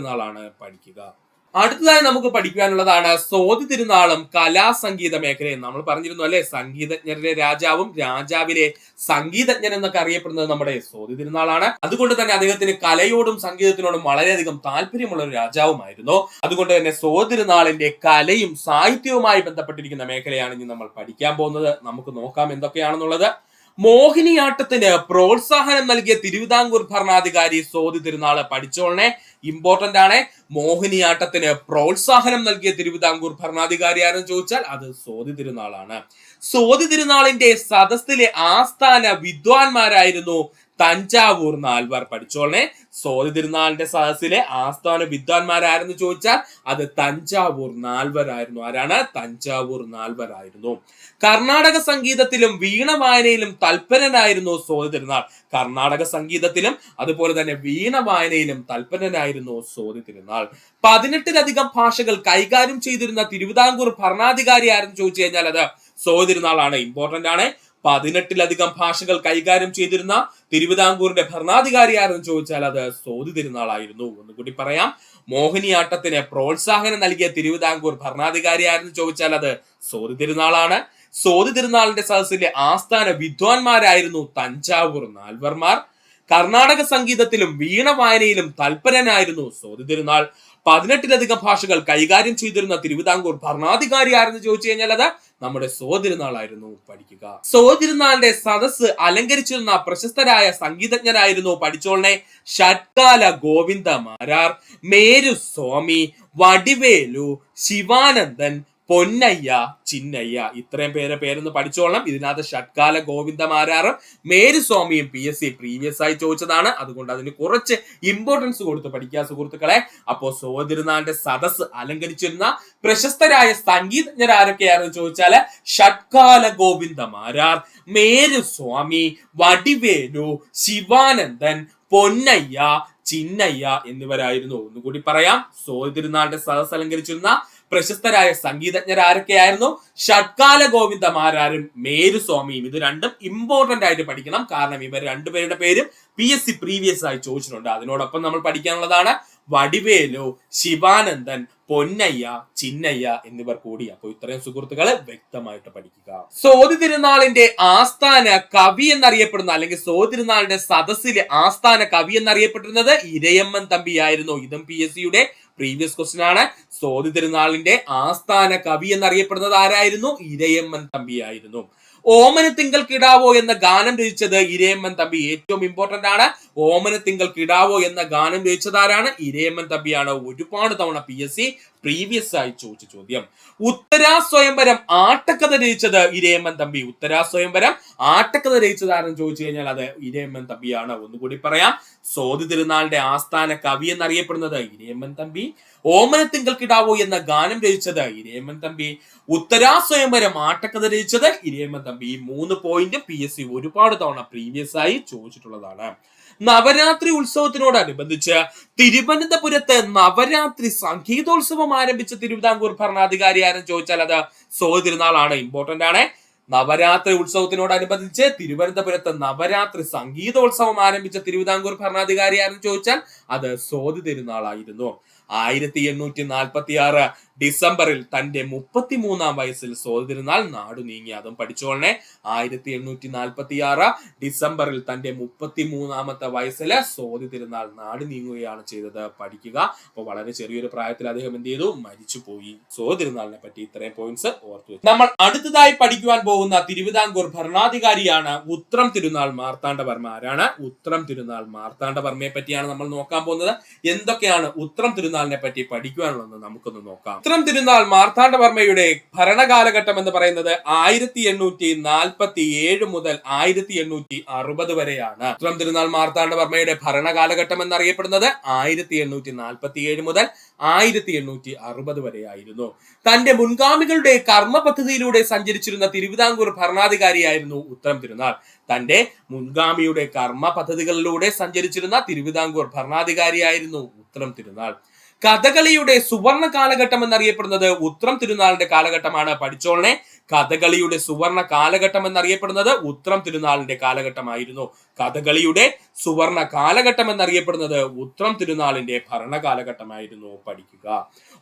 പഠിക്കുക. അടുത്തതായി നമുക്ക് പഠിക്കാനുള്ളതാണ് സോതി തിരുനാളും കലാസംഗീത മേഖലയും. നമ്മൾ പറഞ്ഞിരുന്നു അല്ലെ? സംഗീതജ്ഞരുടെ രാജാവും രാജാവിലെ സംഗീതജ്ഞൻ എന്നൊക്കെ അറിയപ്പെടുന്നത് നമ്മുടെ സോതി തിരുനാളാണ്. അതുകൊണ്ട് തന്നെ അദ്ദേഹത്തിന് കലയോടും സംഗീതത്തിനോടും വളരെയധികം താല്പര്യമുള്ള ഒരു രാജാവുമായിരുന്നു. അതുകൊണ്ട് തന്നെ സോതി തിരുനാളിന്റെ കലയും സാഹിത്യവുമായി ബന്ധപ്പെട്ടിരിക്കുന്ന മേഖലയാണ് ഇനി നമ്മൾ പഠിക്കാൻ പോകുന്നത്. നമുക്ക് നോക്കാം എന്തൊക്കെയാണെന്നുള്ളത്. മോഹിനിയാട്ടത്തിന് പ്രോത്സാഹനം നൽകിയ തിരുവിതാംകൂർ ഭരണാധികാരി സോതി തിരുനാൾ പഠിച്ചോളണേ. ഇമ്പോർട്ടന്റ് ആണ്. മോഹിനിയാട്ടത്തിന് പ്രോത്സാഹനം നൽകിയ തിരുവിതാംകൂർ ഭരണാധികാരി ആരെന്ന് ചോദിച്ചാൽ അത് സോതി തിരുനാളാണ്. സോതി തിരുനാളിന്റെ സദസ്സിലെ ആസ്ഥാന വിദ്വാൻമാരായിരുന്നു തഞ്ചാവൂർ നാൽവർ പഠിച്ചോളനെ സോതി തിരുനാളിന്റെ സദസ്സിലെ ആസ്ഥാന വിദ്വാൻമാരാരെന്ന് ചോദിച്ചാൽ അത് തഞ്ചാവൂർ നാൽവരായിരുന്നു. ആരാണ്? തഞ്ചാവൂർ നാൽവരായിരുന്നു. കർണാടക സംഗീതത്തിലും വീണ വായനയിലും തൽപരനായിരുന്നു സോതി തിരുനാൾ കർണാടക സംഗീതത്തിലും അതുപോലെ തന്നെ വീണ വായനയിലും തൽപരനായിരുന്നു സോതി തിരുനാൾ പതിനെട്ടിലധികം ഭാഷകൾ കൈകാര്യം ചെയ്തിരുന്ന തിരുവിതാംകൂർ ഭരണാധികാരി ആരെന്ന് ചോദിച്ചു കഴിഞ്ഞാൽ അത് സോതി തിരുനാളാണ് ഇമ്പോർട്ടന്റ് ആണ്. പതിനെട്ടിലധികം ഭാഷകൾ കൈകാര്യം ചെയ്തിരുന്ന തിരുവിതാംകൂറിന്റെ ഭരണാധികാരി ആരെന്ന് ചോദിച്ചാൽ അത് സോതി തിരുനാളായിരുന്നു. ഒന്നുകൂടി പറയാം. മോഹിനിയാട്ടത്തിന് പ്രോത്സാഹനം നൽകിയ തിരുവിതാംകൂർ ഭരണാധികാരി ആരെന്ന് ചോദിച്ചാൽ അത് സോതി തിരുനാളാണ്. സോതി തിരുനാളിന്റെ സദസ്സിലെ ആസ്ഥാന വിദ്വാൻമാരായിരുന്നു തഞ്ചാവൂർ നാൽവർമാർ. കർണാടക സംഗീതത്തിലും വീണ വായനയിലും തൽപരനായിരുന്നു സോതി തിരുനാൾ. പതിനെട്ടിലധികം ഭാഷകൾ കൈകാര്യം ചെയ്തിരുന്ന തിരുവിതാംകൂർ ഭരണാധികാരി ആരെന്ന് ചോദിച്ചു കഴിഞ്ഞാൽ അത് നമ്മുടെ സോതിരുന്നാളായിരുന്നു പഠിക്കുക. സോതിരുന്നാളിന്റെ സദസ് അലങ്കരിച്ചിരുന്ന പ്രശസ്തരായ സംഗീതജ്ഞരായിരുന്നു പഠിച്ചോളനെ ഷഡ്കാല ഗോവിന്ദ മാരാർ മേരു സ്വാമി വടിവേലു ശിവാനന്ദൻ പൊന്നയ്യ ചിന്നയ്യ ഇത്രയും പേരെ പേരൊന്ന് പഠിച്ചോളണം. ഇതിനകത്ത് ഷഡ്കാല ഗോവിന്ദമാരാറും മേരുസ്വാമിയും പി എസ് സി പ്രീവിയസ് ആയി ചോദിച്ചതാണ്. അതുകൊണ്ട് അതിന് കുറച്ച് ഇമ്പോർട്ടൻസ് കൊടുത്ത് പഠിക്കുക സുഹൃത്തുക്കളെ. അപ്പോ സോതിരുനാളിന്റെ സദസ് അലങ്കരിച്ചിരുന്ന പ്രശസ്തരായ സംഗീതജ്ഞരാരൊക്കെയാണെന്ന് ചോദിച്ചാൽ ഷഡ്കാല ഗോവിന്ദമാരാർ മേരുസ്വാമി വടിവേലു ശിവാനന്ദൻ പൊന്നയ്യ ചിന്നയ്യ എന്നിവരായിരുന്നു. ഒന്നുകൂടി പറയാം സോതിരുനാളിന്റെ സദസ് അലങ്കരിച്ചിരുന്ന പ്രശസ്തരായ സംഗീതജ്ഞർ ആരൊക്കെയായിരുന്നു ഷഡ്കാല ഗോവിന്ദമാരാരും മേരുസ്വാമിയും. ഇത് രണ്ടും ഇമ്പോർട്ടന്റ് ആയിട്ട് പഠിക്കണം. കാരണം ഇവർ രണ്ടുപേരുടെ പേരും പി എസ് സി പ്രീവിയസ് ആയി ചോദിച്ചിട്ടുണ്ട്. അതിനോടൊപ്പം നമ്മൾ പഠിക്കാനുള്ളതാണ് വടിവേലു ശിവാനന്ദൻ പൊന്നയ്യ ചിന്നയ്യ എന്നിവർ കൂടി. അപ്പോൾ ഇത്രയും സുഹൃത്തുക്കളെ വ്യക്തമായിട്ട് പഠിക്കുക. സോതി തിരുനാളിന്റെ ആസ്ഥാന കവി എന്നറിയപ്പെടുന്ന അല്ലെങ്കിൽ സോതി തിരുനാളിന്റെ സദസ്സിലെ ആസ്ഥാന കവി എന്നറിയപ്പെട്ടിരുന്നത് ഇരയമ്മൻ തമ്പിയായിരുന്നു. ഇതും പി എസ് സിയുടെ പ്രീവിയസ് ക്വസ്റ്റ്യൻ ആണ്. സോതി തിരുനാളിന്റെ ആസ്ഥാന കവി എന്നറിയപ്പെടുന്നത് ആരായിരുന്നു? ഇരയമ്മൻ തമ്പിയായിരുന്നു. ഓമന തിങ്കൾ കിടാവോ എന്ന ഗാനം രചിച്ചത് ഇരയമ്മൻ തമ്പി. ഏറ്റവും ഇമ്പോർട്ടന്റ് ആണ്. ഓമന തിങ്കൾ കിടാവോ എന്ന ഗാനം രചിച്ചത് ആരാണ്? ഇരയമ്മൻ തമ്പിയാണ്. ഒരുപാട് തവണ പി എസ് സി പ്രീവിയസ് ആയി ചോദിച്ച ചോദ്യം. ഉത്തരാ സ്വയംവരം ആട്ടക്കഥ രചിച്ചത് ഇരേമൻ തമ്പി. ഉത്തരാ സ്വയംവരം ആട്ടക്കഥ രചിച്ചത് ആരെന്ന് ചോദിച്ചു കഴിഞ്ഞാൽ അത് ഇരേമൻ തമ്പിയാണ്. ഒന്നുകൂടി പറയാം. സോതി തിരുനാളിന്റെ ആസ്ഥാന കവി എന്നറിയപ്പെടുന്നത് ഇരേമൻ തമ്പി. ഓമനത്തിങ്കൽ കിടാവോ എന്ന ഗാനം രചിച്ചത് ഇരേമൻ തമ്പി. ഉത്തരാ സ്വയംവരം ആട്ടക്കഥ രചിച്ചത് ഇരേമൻ തമ്പി. ഈ മൂന്ന് പോയിന്റ് പി എസ് സി ഒരുപാട് തവണ പ്രീവിയസ് ആയി ചോദിച്ചിട്ടുള്ളതാണ്. നവരാത്രി ഉത്സവത്തിനോടനുബന്ധിച്ച് തിരുവനന്തപുരത്ത് നവരാത്രി സംഗീതോത്സവം ആരംഭിച്ച തിരുവിതാംകൂർ ഭരണാധികാരി ആരും ചോദിച്ചാൽ അത് സോതി തിരുനാളാണ്. ഇമ്പോർട്ടന്റ് ആണ്. നവരാത്രി ഉത്സവത്തിനോടനുബന്ധിച്ച് തിരുവനന്തപുരത്ത് നവരാത്രി സംഗീതോത്സവം ആരംഭിച്ച തിരുവിതാംകൂർ ഭരണാധികാരി ആരും ചോദിച്ചാൽ അത് സോതി തിരുനാളായിരുന്നു. ആയിരത്തി എണ്ണൂറ്റി നാൽപ്പത്തി ആറ് ഡിസംബറിൽ തന്റെ മുപ്പത്തിമൂന്നാം വയസ്സിൽ സോതി തിരുനാൾ നാടു നീങ്ങി. അതും പഠിച്ചോളനെ ആയിരത്തി എണ്ണൂറ്റി നാൽപ്പത്തി ആറ് ഡിസംബറിൽ തന്റെ മുപ്പത്തിമൂന്നാമത്തെ വയസ്സിൽ സോതി തിരുനാൾ നാട് നീങ്ങുകയാണ് ചെയ്തത്. പഠിക്കുക. അപ്പൊ വളരെ ചെറിയൊരു പ്രായത്തിൽ അദ്ദേഹം എന്ത് ചെയ്തു? മരിച്ചുപോയി. പോയി തിരുനാളിനെ പറ്റി ഇത്രയും പോയിന്റ്സ് ഓർത്തു. നമ്മൾ അടുത്തതായി പഠിക്കുവാൻ പോകുന്ന തിരുവിതാംകൂർ ഭരണാധികാരിയാണ് ഉത്രം തിരുനാൾ മാർത്താണ്ഡവർമ്മ. ആരാണ്? ഉത്രം തിരുനാൾ മാർത്താണ്ഡവർമ്മയെ പറ്റിയാണ് നമ്മൾ നോക്കാൻ പോകുന്നത്. എന്തൊക്കെയാണ് ഉത്രം തിരുനാളിനെ പറ്റി പഠിക്കുവാനുള്ളതെന്ന് നമുക്കൊന്ന് നോക്കാം. ഉത്രം തിരുനാൾ മാർത്താണ്ഡവർമ്മയുടെ ഭരണകാലഘട്ടം എന്ന് പറയുന്നത് ആയിരത്തി എണ്ണൂറ്റി നാൽപ്പത്തി ഏഴ് മുതൽ ആയിരത്തി എണ്ണൂറ്റി അറുപത് വരെയാണ്. ഉത്രം തിരുനാൾ മാർത്താണ്ഡവർമ്മയുടെ ഭരണകാലഘട്ടം എന്നറിയപ്പെടുന്നത് ആയിരത്തി എണ്ണൂറ്റി നാൽപ്പത്തി ഏഴ് മുതൽ ആയിരത്തി എണ്ണൂറ്റി അറുപത് വരെയായിരുന്നു. തന്റെ മുൻഗാമികളുടെ കർമ്മ പദ്ധതിയിലൂടെ സഞ്ചരിച്ചിരുന്ന തിരുവിതാംകൂർ ഭരണാധികാരിയായിരുന്നു ഉത്തരം തിരുനാൾ. തന്റെ മുൻഗാമിയുടെ കർമ്മ പദ്ധതികളിലൂടെ സഞ്ചരിച്ചിരുന്ന തിരുവിതാംകൂർ ഭരണാധികാരിയായിരുന്നു ഉത്തരം തിരുനാൾ. കഥകളിയുടെ സുവർണ കാലഘട്ടം എന്നറിയപ്പെടുന്നത് ഉത്രം തിരുനാളിന്റെ കാലഘട്ടമാണ്. പഠിച്ചോളനെ കഥകളിയുടെ സുവർണ കാലഘട്ടം എന്നറിയപ്പെടുന്നത് ഉത്രം തിരുനാളിന്റെ കാലഘട്ടമായിരുന്നു. കഥകളിയുടെ സുവർണ കാലഘട്ടം എന്നറിയപ്പെടുന്നത് ഉത്രം തിരുനാളിന്റെ ഭരണകാലഘട്ടമായിരുന്നു. പഠിക്കുക.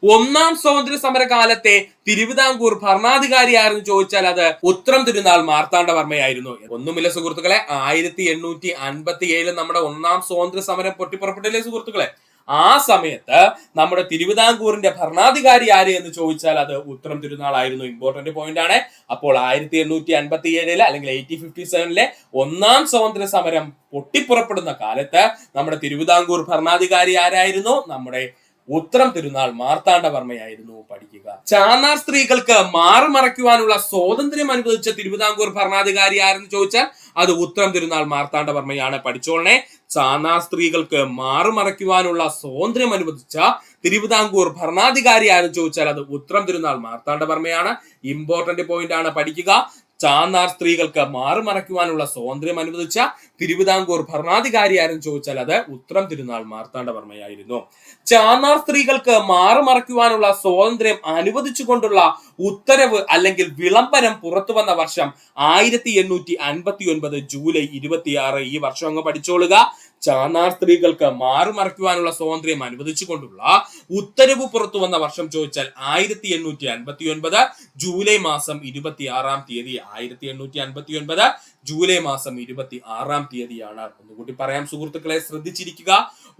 ഒന്നാം സ്വാതന്ത്ര്യ സമര കാലത്തെ തിരുവിതാംകൂർ ഭരണാധികാരി ആരെന്ന് ചോദിച്ചാൽ അത് ഉത്രം തിരുനാൾ മാർത്താണ്ഡവർമ്മയായിരുന്നു. ഒന്നുമില്ല സുഹൃത്തുക്കളെ ആയിരത്തി എണ്ണൂറ്റി അൻപത്തി ഏഴിൽ നമ്മുടെ ഒന്നാം സ്വാതന്ത്ര്യ സമരം പൊട്ടിപ്പുറപ്പെട്ടില്ലേ സുഹൃത്തുക്കളെ? ആ സമയത്ത് നമ്മുടെ തിരുവിതാംകൂറിന്റെ ഭരണാധികാരി ആര് എന്ന് ചോദിച്ചാൽ അത് ഉത്തരം തിരുനാളായിരുന്നു ഇമ്പോർട്ടന്റ് പോയിന്റ് ആണ്. അപ്പോൾ ആയിരത്തി എണ്ണൂറ്റി അൻപത്തി ഏഴിൽ അല്ലെങ്കിൽ എയ്റ്റി ഫിഫ്റ്റി സെവനിലെ ഒന്നാം സ്വാതന്ത്ര്യ സമരം പൊട്ടിപ്പുറപ്പെടുന്ന കാലത്ത് നമ്മുടെ തിരുവിതാംകൂർ ഭരണാധികാരി ആരായിരുന്നു? നമ്മുടെ ഉത്തരം തിരുനാൾ മാർത്താണ്ഡവർമ്മയായിരുന്നു പഠിക്കുക. ചാന്നാർ സ്ത്രീകൾക്ക് മാറുമറയ്ക്കുവാനുള്ള സ്വാതന്ത്ര്യം അനുവദിച്ച തിരുവിതാംകൂർ ഭരണാധികാരി ആരെന്ന് ചോദിച്ചാൽ അത് ഉത്തരം തിരുനാൾ മാർത്താണ്ഡവർമ്മയാണ്. പഠിച്ചോളനെ ചാന്നാർ സ്ത്രീകൾക്ക് മാറുമറയ്ക്കുവാനുള്ള സ്വാതന്ത്ര്യം അനുവദിച്ച തിരുവിതാംകൂർ ഭരണാധികാരി ആരും ചോദിച്ചാൽ അത് ഉത്തരം തിരുനാൾ മാർത്താണ്ഡവർമ്മയാണ് ഇമ്പോർട്ടന്റ് പോയിന്റ് ആണ്. പഠിക്കുക. ചാന്നാർ സ്ത്രീകൾക്ക് മാറുമറയ്ക്കുവാനുള്ള സ്വാതന്ത്ര്യം അനുവദിച്ച തിരുവിതാംകൂർ ഭരണാധികാരി ആരും ചോദിച്ചാൽ അത് ഉത്തരം തിരുനാൾ മാർത്താണ്ഡവർമ്മയായിരുന്നു. ചാന്നാർ സ്ത്രീകൾക്ക് മാറുമറയ്ക്കുവാനുള്ള സ്വാതന്ത്ര്യം അനുവദിച്ചുകൊണ്ടുള്ള ഉത്തരവ് അല്ലെങ്കിൽ വിളംബരം പുറത്തു വന്ന വർഷം ആയിരത്തി എണ്ണൂറ്റി അൻപത്തി ഒൻപത് ജൂലൈ ഇരുപത്തിയാറ് ഈ വർഷം അങ്ങ് പഠിച്ചോളുക. ചാന്നാർ സ്ത്രീകൾക്ക് മാറുമറയ്ക്കുവാനുള്ള സ്വാതന്ത്ര്യം അനുവദിച്ചുകൊണ്ടുള്ള ഉത്തരവ് പുറത്തു വന്ന വർഷം ചോദിച്ചാൽ ആയിരത്തി എണ്ണൂറ്റി അൻപത്തി ഒൻപത് ജൂലൈ മാസം ഇരുപത്തി ആറാം തീയതി ആയിരത്തി എണ്ണൂറ്റി അൻപത്തി ഒൻപത് ജൂലൈ മാസം ഇരുപത്തി ആറാം തീയതിയാണ്. ഒന്നുകൂടി പറയാം സുഹൃത്തുക്കളെ ശ്രദ്ധിച്ചിരിക്കുക.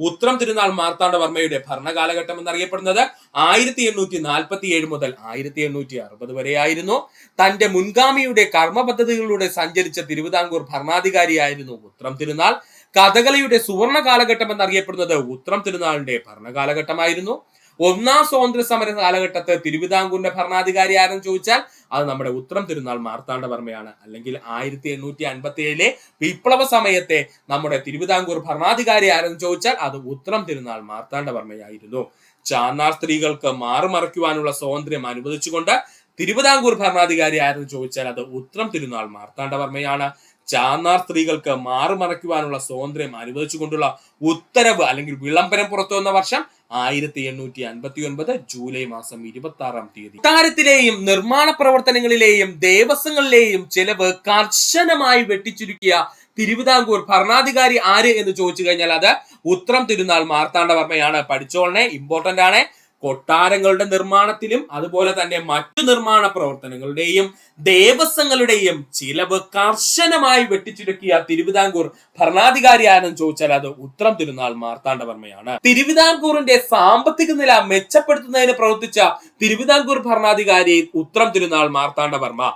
ഉത്രം തിരുനാൾ മാർത്താണ്ഡവർമ്മയുടെ ഭരണകാലഘട്ടം എന്നറിയപ്പെടുന്നത് ആയിരത്തി എണ്ണൂറ്റി നാൽപ്പത്തി ഏഴ് മുതൽ ആയിരത്തി എണ്ണൂറ്റി അറുപത് വരെയായിരുന്നു. തന്റെ മുൻഗാമിയുടെ കർമ്മ പദ്ധതികളിലൂടെ സഞ്ചരിച്ച തിരുവിതാംകൂർ ഭരണാധികാരിയായിരുന്നു ഉത്രം തിരുനാൾ. കഥകളിയുടെ സുവർണ കാലഘട്ടം എന്നറിയപ്പെടുന്നത് ഉത്രം തിരുനാളിന്റെ ഭരണകാലഘട്ടമായിരുന്നു. ഒന്നാം സ്വാതന്ത്ര്യ സമര കാലഘട്ടത്ത് തിരുവിതാംകൂറിന്റെ ഭരണാധികാരി ആരെന്ന് ചോദിച്ചാൽ അത് നമ്മുടെ ഉത്രം തിരുനാൾ മാർത്താണ്ഡവർമ്മയാണ്. അല്ലെങ്കിൽ ആയിരത്തി എണ്ണൂറ്റി അൻപത്തി ഏഴിലെ വിപ്ലവ സമയത്തെ നമ്മുടെ തിരുവിതാംകൂർ ഭരണാധികാരി ആരെന്ന് ചോദിച്ചാൽ അത് ഉത്രം തിരുനാൾ മാർത്താണ്ഡവർമ്മയായിരുന്നു. ചാന്നാർ സ്ത്രീകൾക്ക് മാറുമറയ്ക്കുവാനുള്ള സ്വാതന്ത്ര്യം അനുവദിച്ചുകൊണ്ട് തിരുവിതാംകൂർ ഭരണാധികാരി ആരെന്ന് ചോദിച്ചാൽ അത് ഉത്രം തിരുനാൾ മാർത്താണ്ഡവർമ്മയാണ്. ചാന്നാർ സ്ത്രീകൾക്ക് മാറുമറയ്ക്കുവാനുള്ള സ്വാതന്ത്ര്യം അനുവദിച്ചുകൊണ്ടുള്ള ഉത്തരവ് അല്ലെങ്കിൽ വിളംബരം പുറത്തു വന്ന വർഷം ആയിരത്തി എണ്ണൂറ്റി അൻപത്തി ഒൻപത് ജൂലൈ മാസം ഇരുപത്തി ആറാം തീയതി. താരത്തിലെയും നിർമ്മാണ പ്രവർത്തനങ്ങളിലെയും ദേവസ്വങ്ങളിലെയും ചെലവ് കർശനമായി വെട്ടിച്ചുരുക്കിയ തിരുവിതാംകൂർ ഭരണാധികാരി ആര് എന്ന് ചോദിച്ചു കഴിഞ്ഞാൽ അത് ഉത്രം തിരുനാൾ മാർത്താണ്ഡവർമ്മയാണ് പഠിച്ചോളണേ ഇമ്പോർട്ടന്റ് ആണ്. കൊട്ടാരങ്ങളുടെ നിർമ്മാണത്തിലും അതുപോലെ തന്നെ മറ്റു നിർമ്മാണ പ്രവർത്തനങ്ങളുടെയും ദേവസ്വങ്ങളുടെയും ചിലവ് കർശനമായി വെട്ടിച്ചുരുക്കിയ തിരുവിതാംകൂർ ഭരണാധികാരി ആരെന്ന് ചോദിച്ചാൽ അത് ഉത്രം തിരുനാൾ മാർത്താണ്ഡവർമ്മയാണ്. തിരുവിതാംകൂറിന്റെ സാമ്പത്തിക നില മെച്ചപ്പെടുത്തുന്നതിന് പ്രവർത്തിച്ച തിരുവിതാംകൂർ ഭരണാധികാരി ഉത്രം തിരുനാൾ മാർത്താണ്ഡവർമ്മ.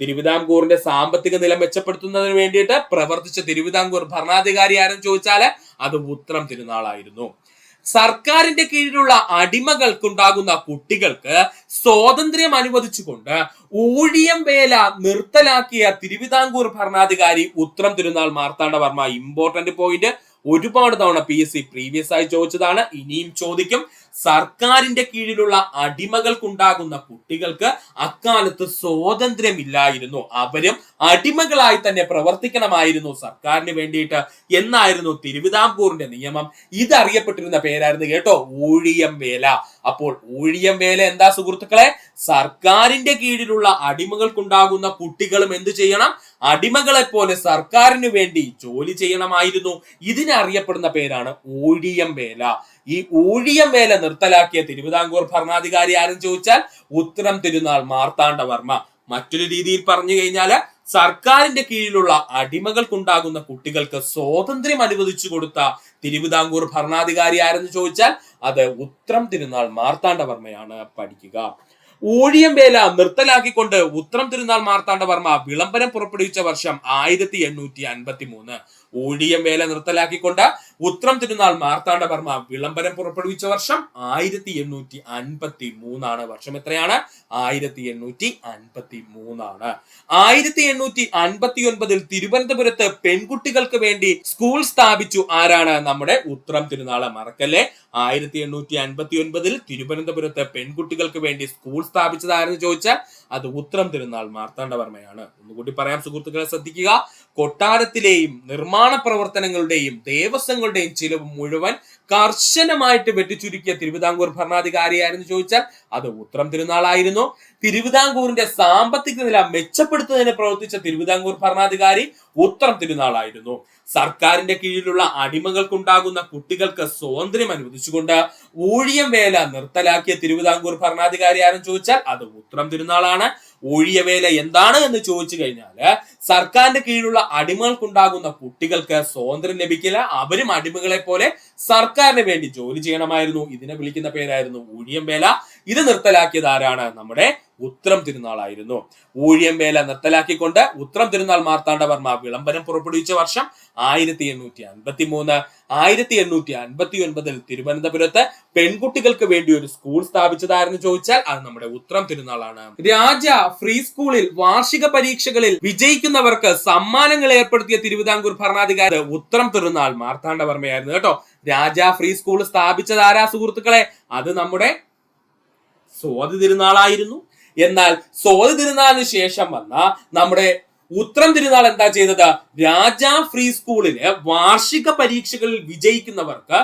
തിരുവിതാംകൂറിന്റെ സാമ്പത്തിക നില മെച്ചപ്പെടുത്തുന്നതിന് വേണ്ടിയിട്ട് പ്രവർത്തിച്ച തിരുവിതാംകൂർ ഭരണാധികാരി ആരെന്ന് ചോദിച്ചാൽ അത് ഉത്രം തിരുനാളായിരുന്നു. സർക്കാരിന്റെ കീഴിലുള്ള അടിമകൾക്കുണ്ടാകുന്ന കുട്ടികൾക്ക് സ്വാതന്ത്ര്യം അനുവദിച്ചുകൊണ്ട് ഊഴിയം വേല നിർത്തലാക്കിയ തിരുവിതാംകൂർ ഭരണാധികാരി ഉത്രം തിരുനാൾ മാർത്താണ്ഡവർമ്മ ഇമ്പോർട്ടന്റ് പോയിന്റ് ഒരുപാട് തവണ പി എസ് സി പ്രീവിയസ് ആയി ചോദിച്ചതാണ്. ഇനിയും ചോദിക്കും. സർക്കാരിന്റെ കീഴിലുള്ള അടിമകൾക്കുണ്ടാകുന്ന കുട്ടികൾക്ക് അക്കാലത്ത് സ്വാതന്ത്ര്യമില്ലായിരുന്നു. അവരും അടിമകളായി തന്നെ പ്രവർത്തിക്കണമായിരുന്നു സർക്കാരിന് വേണ്ടിയിട്ട്. എന്നായിരുന്നു തിരുവിതാംകൂറിന്റെ നിയമം. ഇതറിയപ്പെട്ടിരുന്ന പേരായിരുന്നു കേട്ടോ ഊഴിയം വേല അപ്പോൾ ഊഴിയം വേല എന്താ സുഹൃത്തുക്കളെ? സർക്കാരിന്റെ കീഴിലുള്ള അടിമകൾക്കുണ്ടാകുന്ന കുട്ടികളും എന്ത് ചെയ്യണം? അടിമകളെ പോലെ സർക്കാരിന് വേണ്ടി ജോലി ചെയ്യണമായിരുന്നു. ഇതിനറിയപ്പെടുന്ന പേരാണ് ഊഴിയം വേല ഈ ഊഴിയം വേല നിർത്തലാക്കിയ തിരുവിതാംകൂർ ഭരണാധികാരി ആരും ചോദിച്ചാൽ ഉത്തരം തിരുനാൾ മാർത്താണ്ഡവർമ്മ മറ്റൊരു രീതിയിൽ പറഞ്ഞു കഴിഞ്ഞാൽ സർക്കാരിന്റെ കീഴിലുള്ള അടിമകൾക്കുണ്ടാകുന്ന കുട്ടികൾക്ക് സ്വാതന്ത്ര്യം അനുവദിച്ചു കൊടുത്ത തിരുവിതാംകൂർ ഭരണാധികാരി ആരെന്ന് ചോദിച്ചാൽ അത് ഉത്രം തിരുനാൾ മാർത്താണ്ഡവർമ്മയാണ് പഠിക്കുക. ഊഴിയം വേല നിർത്തലാക്കിക്കൊണ്ട് ഉത്രം തിരുനാൾ മാർത്താണ്ഡവർമ്മ വിളംബരം പുറപ്പെടുവിച്ച വർഷം ആയിരത്തി എണ്ണൂറ്റി അൻപത്തി മൂന്ന് ഊഴിയം വേല നിർത്തലാക്കിക്കൊണ്ട് ഉത്രം തിരുനാൾ മാർത്താണ്ഡവർമ്മ വിളംബരം പുറപ്പെടുവിച്ച വർഷം ആയിരത്തി എണ്ണൂറ്റി അൻപത്തി മൂന്നാണ് വർഷം എത്രയാണ്? ആയിരത്തി എണ്ണൂറ്റി അൻപത്തി മൂന്നാണ് ആയിരത്തി എണ്ണൂറ്റി അൻപത്തി ഒൻപതിൽ തിരുവനന്തപുരത്ത് പെൺകുട്ടികൾക്ക് വേണ്ടി സ്കൂൾ സ്ഥാപിച്ചു ആരാണ്? നമ്മുടെ ഉത്രം തിരുനാൾ മറക്കല്ലേ? ആയിരത്തി എണ്ണൂറ്റി അൻപത്തി ഒൻപതിൽ തിരുവനന്തപുരത്ത് പെൺകുട്ടികൾക്ക് വേണ്ടി സ്കൂൾ സ്ഥാപിച്ചത് ആരെന്ന് ചോദിച്ചാൽ അത് ഉത്രം തിരുനാൾ മാർത്താണ്ഡവർമ്മയാണ് ഒന്നുകൂടി പറയാം സുഹൃത്തുക്കളെ ശ്രദ്ധിക്കുക. കൊട്ടാരത്തിലെയും നിർമ്മാണ പ്രവർത്തനങ്ങളുടെയും ദേവസ്വങ്ങളുടെയും ചിലവ് മുഴുവൻ കർശനമായിട്ട് വെട്ടിച്ചുരുക്കിയ തിരുവിതാംകൂർ ഭരണാധികാരിയായിരുന്നു ചോദിച്ചാൽ അത് ഉത്രം തിരുനാളായിരുന്നു. തിരുവിതാംകൂറിന്റെ സാമ്പത്തിക നില മെച്ചപ്പെടുത്തുന്നതിന് പ്രവർത്തിച്ച തിരുവിതാംകൂർ ഭരണാധികാരി ഉത്രം തിരുനാളായിരുന്നു. സർക്കാരിന്റെ കീഴിലുള്ള അടിമകൾക്കുണ്ടാകുന്ന കുട്ടികൾക്ക് സ്വാതന്ത്ര്യം അനുവദിച്ചുകൊണ്ട് ഊഴിയം വേല നിർത്തലാക്കിയ തിരുവിതാംകൂർ ഭരണാധികാരി ആരും ചോദിച്ചാൽ അത് ഉത്രം തിരുനാളാണ്. ഊഴിയവേല എന്താണ് എന്ന് ചോദിച്ചു കഴിഞ്ഞാൽ സർക്കാരിന്റെ കീഴിലുള്ള അടിമകൾക്കുണ്ടാകുന്ന കുട്ടികൾക്ക് സ്വാതന്ത്ര്യം ലഭിക്കില്ല. അവരും അടിമകളെ പോലെ സർക്കാരിന് വേണ്ടി ജോലി ചെയ്യണമായിരുന്നു. ഇതിനെ വിളിക്കുന്ന പേരായിരുന്നു ഊഴിയം വേല. ഇത് നിർത്തലാക്കിയത് ആരാണ്? നമ്മുടെ ഉത്രം തിരുനാളായിരുന്നു. ഊഴിയം വേല നിർത്തലാക്കിക്കൊണ്ട് ഉത്രം തിരുനാൾ മാർത്താണ്ഡവർമ്മ വിളംബരം പുറപ്പെടുവിച്ച വർഷം ആയിരത്തി എണ്ണൂറ്റി അൻപത്തി മൂന്ന് ആയിരത്തി എണ്ണൂറ്റി അൻപത്തി ഒൻപതിൽ തിരുവനന്തപുരത്ത് പെൺകുട്ടികൾക്ക് വേണ്ടി ഒരു സ്കൂൾ സ്ഥാപിച്ചതായിരുന്നു ചോദിച്ചാൽ അത് നമ്മുടെ ഉത്രം തിരുനാളാണ്. രാജ ഫ്രീ സ്കൂളിൽ വാർഷിക പരീക്ഷകളിൽ വിജയിക്കുന്നവർക്ക് സമ്മാനങ്ങൾ ഏർപ്പെടുത്തിയ തിരുവിതാംകൂർ ഭരണാധികാരി ഉത്രം തിരുനാൾ മാർത്താണ്ഡവർമ്മയായിരുന്നു കേട്ടോ. രാജ ഫ്രീ സ്കൂൾ സ്ഥാപിച്ചത് ആരാ സുഹൃത്തുക്കളെ? അത് നമ്മുടെ സ്വാതി തിരുനാളായിരുന്നു. എന്നാൽ സ്വാതി തിരുനാളിന് ശേഷം വന്ന നമ്മുടെ ഉത്രം തിരുനാൾ എന്താ ചെയ്തത്? രാജാ ഫ്രീ സ്കൂളിന് വാർഷിക പരീക്ഷകളിൽ വിജയിക്കുന്നവർക്ക്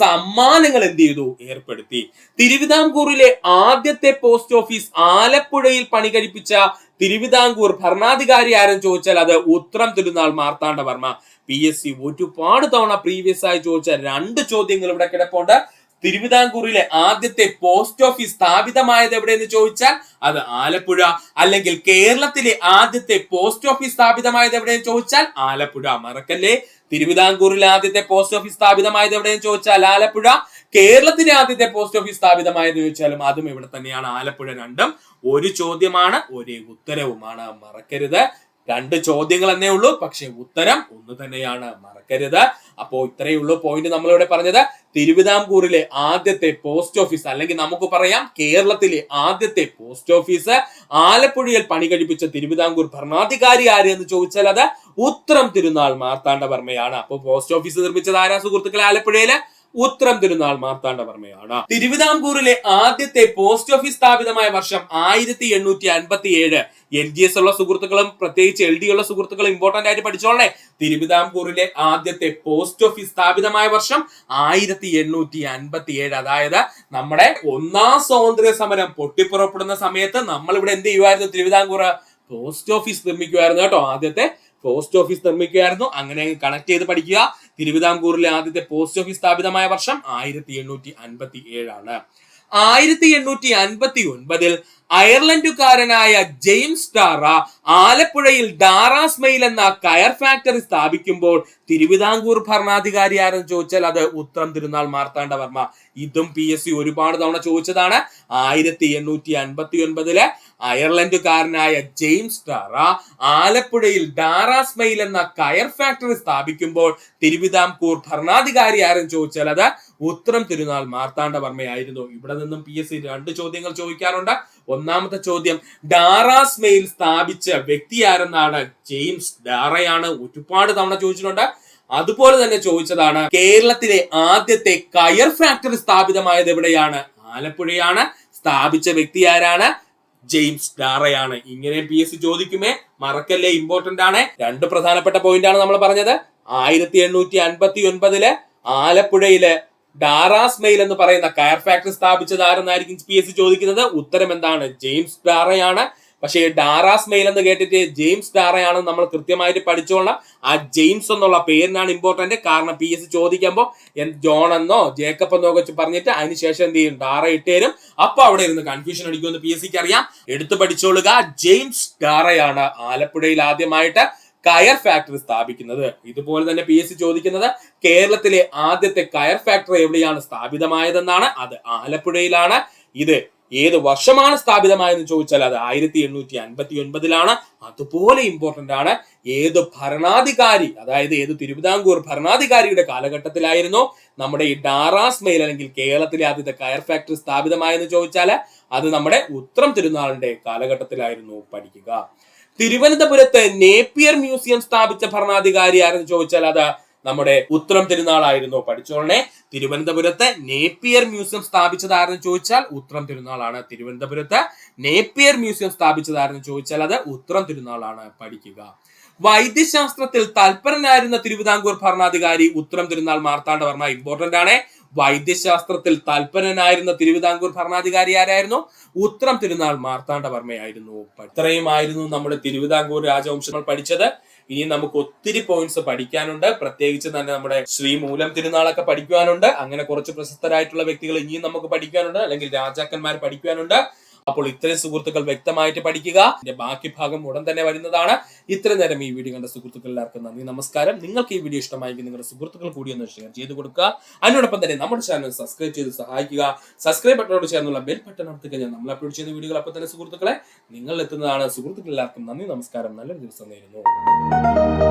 സമ്മാനങ്ങൾ എന്ത് ചെയ്തു? ഏർപ്പെടുത്തി. തിരുവിതാംകൂറിലെ ആദ്യത്തെ പോസ്റ്റ് ഓഫീസ് ആലപ്പുഴയിൽ പണി കഴിപ്പിച്ച തിരുവിതാംകൂർ ഭരണാധികാരി ആരും ചോദിച്ചാൽ അത് ഉത്രം തിരുനാൾ മാർത്താണ്ഡവർമ്മ പി എസ് സി ഒരുപാട് തവണ പ്രീവിയസ് ആയി ചോദിച്ച രണ്ട് ചോദ്യങ്ങൾ ഇവിടെ കിടപ്പുണ്ട്. തിരുവിതാംകൂറിലെ ആദ്യത്തെ പോസ്റ്റ് ഓഫീസ് സ്ഥാപിതമായത് എവിടെയെന്ന് ചോദിച്ചാൽ അത് ആലപ്പുഴ. അല്ലെങ്കിൽ കേരളത്തിലെ ആദ്യത്തെ പോസ്റ്റ് ഓഫീസ് സ്ഥാപിതമായത് എവിടെയെന്ന് ചോദിച്ചാൽ ആലപ്പുഴ. മറക്കല്ലേ? തിരുവിതാംകൂറിലെ ആദ്യത്തെ പോസ്റ്റ് ഓഫീസ് സ്ഥാപിതമായത് എവിടെയെന്ന് ചോദിച്ചാൽ ആലപ്പുഴ. കേരളത്തിലെ ആദ്യത്തെ പോസ്റ്റ് ഓഫീസ് സ്ഥാപിതമായത് ചോദിച്ചാലും അതും ഇവിടെ തന്നെയാണ് ആലപ്പുഴ രണ്ടും. ഒരു ചോദ്യമാണ് ഒരേ ഉത്തരവുമാണ്. മറക്കരുത്. രണ്ട് ചോദ്യങ്ങൾ എന്നേ ഉള്ളൂ. പക്ഷെ ഉത്തരം ഒന്ന് തന്നെയാണ്. മറക്കരുത്. അപ്പോ ഇത്രയേ ഉള്ളൂ പോയിന്റ് നമ്മളിവിടെ പറഞ്ഞത്. തിരുവിതാംകൂറിലെ ആദ്യത്തെ പോസ്റ്റ് ഓഫീസ് അല്ലെങ്കിൽ നമുക്ക് പറയാം കേരളത്തിലെ ആദ്യത്തെ പോസ്റ്റ് ഓഫീസ് ആലപ്പുഴയിൽ പണി കഴിപ്പിച്ച തിരുവിതാംകൂർ ഭരണാധികാരി ആര് എന്ന് ചോദിച്ചാൽ അത് ഉത്രം തിരുനാൾ മാർത്താണ്ഡവർമ്മയാണ് അപ്പോൾ പോസ്റ്റ് ഓഫീസ് നിർമ്മിച്ചത് ആരാ സുഹൃത്തുക്കളെ? ആലപ്പുഴയിലെ ഉത്രം തിരുനാൾ മാർത്താണ്ഡവർമ്മയാണ്. തിരുവിതാംകൂറിലെ ആദ്യത്തെ പോസ്റ്റ് ഓഫീസ് സ്ഥാപിതമായ വർഷം ആയിരത്തി എണ്ണൂറ്റി അൻപത്തി ഏഴ് എൽ ജി എസ് ഉള്ള സുഹൃത്തുക്കളും പ്രത്യേകിച്ച് എൽ ഡി ഉള്ള സുഹൃത്തുക്കളും ഇമ്പോർട്ടന്റ് ആയിട്ട് പഠിച്ചോളേ തിരുവിതാംകൂറിലെ ആദ്യത്തെ പോസ്റ്റ് ഓഫീസ് സ്ഥാപിതമായ വർഷം ആയിരത്തി എണ്ണൂറ്റി അൻപത്തി ഏഴ് അതായത് നമ്മുടെ ഒന്നാം സ്വാതന്ത്ര്യ സമരം പൊട്ടിപ്പുറപ്പെടുന്ന സമയത്ത് നമ്മൾ ഇവിടെ എന്ത് ചെയ്യുമായിരുന്നു തിരുവിതാംകൂർ പോസ്റ്റ് ഓഫീസ് നിർമ്മിക്കുമായിരുന്നു കേട്ടോ ആദ്യത്തെ പോസ്റ്റ് ഓഫീസ് നിർമ്മിക്കുകയായിരുന്നു. അങ്ങനെ കണക്ട് ചെയ്ത് പഠിക്കുക. തിരുവിതാംകൂറിലെ ആദ്യത്തെ പോസ്റ്റ് ഓഫീസ് സ്ഥാപിതമായ വർഷം ആയിരത്തി എണ്ണൂറ്റി അൻപത്തി ഏഴാണ്. ആയിരത്തി എണ്ണൂറ്റി അൻപത്തി ഒൻപതിൽ അയർലൻഡുകാരനായ ജെയിംസ് ടാറ ആലപ്പുഴയിൽ ഡാറാസ്മയിൽ എന്ന കയർ ഫാക്ടറി സ്ഥാപിക്കുമ്പോൾ തിരുവിതാംകൂർ ഭരണാധികാരി ആരെന്ന് ചോദിച്ചാൽ അത് ഉത്തരം തിരുനാൾ മാർത്താണ്ഡവർമ്മ ഇതും പി എസ് സി ഒരുപാട് തവണ ചോദിച്ചതാണ്. ആയിരത്തി എണ്ണൂറ്റി അൻപത്തി ഒൻപതിൽ അയർലൻഡുകാരനായ ജെയിംസ് ടാറ ആലപ്പുഴയിൽ ഡാറാസ്മയിൽ എന്ന കയർ ഫാക്ടറി സ്ഥാപിക്കുമ്പോൾ തിരുവിതാംകൂർ ഭരണാധികാരി ആരെന്ന് ചോദിച്ചാൽ അത് ഉത്രം തിരുനാൾ മാർത്താണ്ഡവർമ്മയായിരുന്നു ഇവിടെ നിന്നും പി എസ് സി രണ്ട് ചോദ്യങ്ങൾ ചോദിക്കാറുണ്ട്. ഒന്നാമത്തെ ചോദ്യം ഡാറാസ് മെയിൽ സ്ഥാപിച്ച വ്യക്തി ആരെന്നാണ്? ജെയിംസ് ഡാറയാണ് ഒരുപാട് തവണ ചോദിച്ചിട്ടുണ്ട്. അതുപോലെ തന്നെ ചോദിച്ചതാണ് കേരളത്തിലെ ആദ്യത്തെ കയർ ഫാക്ടറി സ്ഥാപിതമായത് എവിടെയാണ്? ആലപ്പുഴയാണ്. സ്ഥാപിച്ച വ്യക്തി ആരാണ്? ജെയിംസ് ഡാറയാണ്. ഇങ്ങനെ പി എസ് സി ചോദിക്കുമേ മറക്കല്ലേ ഇമ്പോർട്ടന്റ് ആണ്. രണ്ട് പ്രധാനപ്പെട്ട പോയിന്റ് ആണ് നമ്മൾ പറഞ്ഞത്. ആയിരത്തി എണ്ണൂറ്റി അൻപത്തി ഒൻപതിൽ ആലപ്പുഴയിൽ ഡാറാസ് മെയിൽ എന്ന് പറയുന്ന കയർ ഫാക്ടറി സ്ഥാപിച്ചത് ആരെന്നായിരിക്കും പി എസ് സി ചോദിക്കുന്നത്. ഉത്തരം എന്താണ്? ജെയിംസ് ഡാറയാണ്. പക്ഷേ ഡാറാസ് മെയിൽ എന്ന് കേട്ടിട്ട് ജെയിംസ് ഡാറയാണെന്ന് നമ്മൾ കൃത്യമായിട്ട് പഠിച്ചോളാം ആ ജെയിംസ് എന്നുള്ള പേരിനാണ് ഇമ്പോർട്ടന്റ് കാരണം പി എസ് ചോദിക്കുമ്പോൾ ജോൺ എന്നോ ജേക്കബ് എന്നോ വെച്ച് പറഞ്ഞിട്ട് അതിനുശേഷം എന്ത് ചെയ്യും? ഡാറ ഇട്ടേരും അപ്പൊ അവിടെ ഇരുന്ന് കൺഫ്യൂഷൻ അടിക്കുമെന്ന് പി എസ് സിക്ക് അറിയാം. എടുത്തു പഠിച്ചോളുക. ജെയിംസ് ഡാറയാണ് ആലപ്പുഴയിൽ ആദ്യമായിട്ട് കയർ ഫാക്ടറി സ്ഥാപിക്കുന്നത്. ഇതുപോലെ തന്നെ പി എസ് സി ചോദിക്കുന്നത് കേരളത്തിലെ ആദ്യത്തെ കയർ ഫാക്ടറി എവിടെയാണ് സ്ഥാപിതമായതെന്നാണ്. അത് ആലപ്പുഴയിലാണ്. ഇത് ഏത് വർഷമാണ് സ്ഥാപിതമായെന്ന് ചോദിച്ചാൽ അത് ആയിരത്തി എണ്ണൂറ്റി അൻപത്തി ഒൻപതിലാണ് അതുപോലെ ഇമ്പോർട്ടന്റ് ആണ് ഏത് ഭരണാധികാരി അതായത് ഏത് തിരുവിതാംകൂർ ഭരണാധികാരിയുടെ കാലഘട്ടത്തിലായിരുന്നു നമ്മുടെ ഈ ഡാറാസ് മെയിൽ അല്ലെങ്കിൽ കേരളത്തിലെ ആദ്യത്തെ കയർ ഫാക്ടറി സ്ഥാപിതമായെന്ന് ചോദിച്ചാൽ അത് നമ്മുടെ ഉത്രം തിരുനാളിന്റെ കാലഘട്ടത്തിലായിരുന്നു പഠിക്കുക. തിരുവനന്തപുരത്ത് നേപ്പിയർ മ്യൂസിയം സ്ഥാപിച്ച ഭരണാധികാരി ആരെന്ന് ചോദിച്ചാൽ അത് നമ്മുടെ ഉത്രം തിരുനാളായിരുന്നു. പഠിച്ചോളെ തിരുവനന്തപുരത്ത് നേപ്പിയർ മ്യൂസിയം സ്ഥാപിച്ചത് ആരെന്ന് ചോദിച്ചാൽ ഉത്രം തിരുനാളാണ്. തിരുവനന്തപുരത്ത് നേപ്പിയർ മ്യൂസിയം സ്ഥാപിച്ചത് ആരെന്ന് ചോദിച്ചാൽ അത് ഉത്രം തിരുനാളാണ്. പഠിക്കുക. വൈദ്യശാസ്ത്രത്തിൽ തൽപരനായിരുന്ന തിരുവിതാംകൂർ ഭരണാധികാരി ഉത്രം തിരുനാൾ മാർത്താണ്ഡവർമ്മ ഇമ്പോർട്ടന്റ് ആണ്. വൈദ്യശാസ്ത്രത്തിൽ തൽപരനായിരുന്ന തിരുവിതാംകൂർ ഭരണാധികാരി ആരായിരുന്നു? ഉത്രം തിരുനാൾ മാർത്താണ്ഡവർമ്മയായിരുന്നു ഇത്രയുമായിരുന്നു നമ്മുടെ തിരുവിതാംകൂർ രാജവംശങ്ങൾ പഠിച്ചത്. ഇനി നമുക്ക് ഒത്തിരി പോയിന്റ്സ് പഠിക്കാനുണ്ട്. പ്രത്യേകിച്ച് തന്നെ നമ്മുടെ ശ്രീ മൂലം തിരുനാളൊക്കെ പഠിക്കുവാനുണ്ട്. അങ്ങനെ കുറച്ച് പ്രശസ്തരായിട്ടുള്ള വ്യക്തികൾ ഇനിയും നമുക്ക് പഠിക്കാനുണ്ട്. അല്ലെങ്കിൽ രാജാക്കന്മാർ പഠിക്കുവാനുണ്ട്. അപ്പോൾ ഇത്രയും സുഹൃത്തുക്കൾ വ്യക്തമായിട്ട് പഠിക്കുക. എന്റെ ബാക്കി ഭാഗം ഉടൻ തന്നെ വരുന്നതാണ്. ഇത്ര നേരം ഈ വീഡിയോ കണ്ട സുഹൃത്തുക്കൾ എല്ലാവർക്കും നന്ദി നമസ്കാരം. നിങ്ങൾക്ക് ഈ വീഡിയോ ഇഷ്ടമായെങ്കിൽ നിങ്ങളുടെ സുഹൃത്തുക്കൾ കൂടി ഒന്ന് ഷെയർ ചെയ്ത് കൊടുക്കുക. അതിനോടൊപ്പം തന്നെ നമ്മുടെ ചാനൽ സബ്സ്ക്രൈബ് ചെയ്ത് സഹായിക്കുക. സബ്സ്ക്രൈബ് ബട്ടനോട് ചേർന്നുള്ള ബെൽ ബട്ടൺ അമർത്തി കഴിഞ്ഞാൽ നമ്മൾ അപ്ലോഡ് ചെയ്യുന്ന വീഡിയോകൾ അപ്പോൾ തന്നെ സുഹൃത്തുക്കളെ നിങ്ങൾ എത്തുന്നതാണ് സുഹൃത്തുക്കൾ എല്ലാവർക്കും നന്ദി നമസ്കാരം. നല്ലൊരു ദിവസം നേരുന്നു.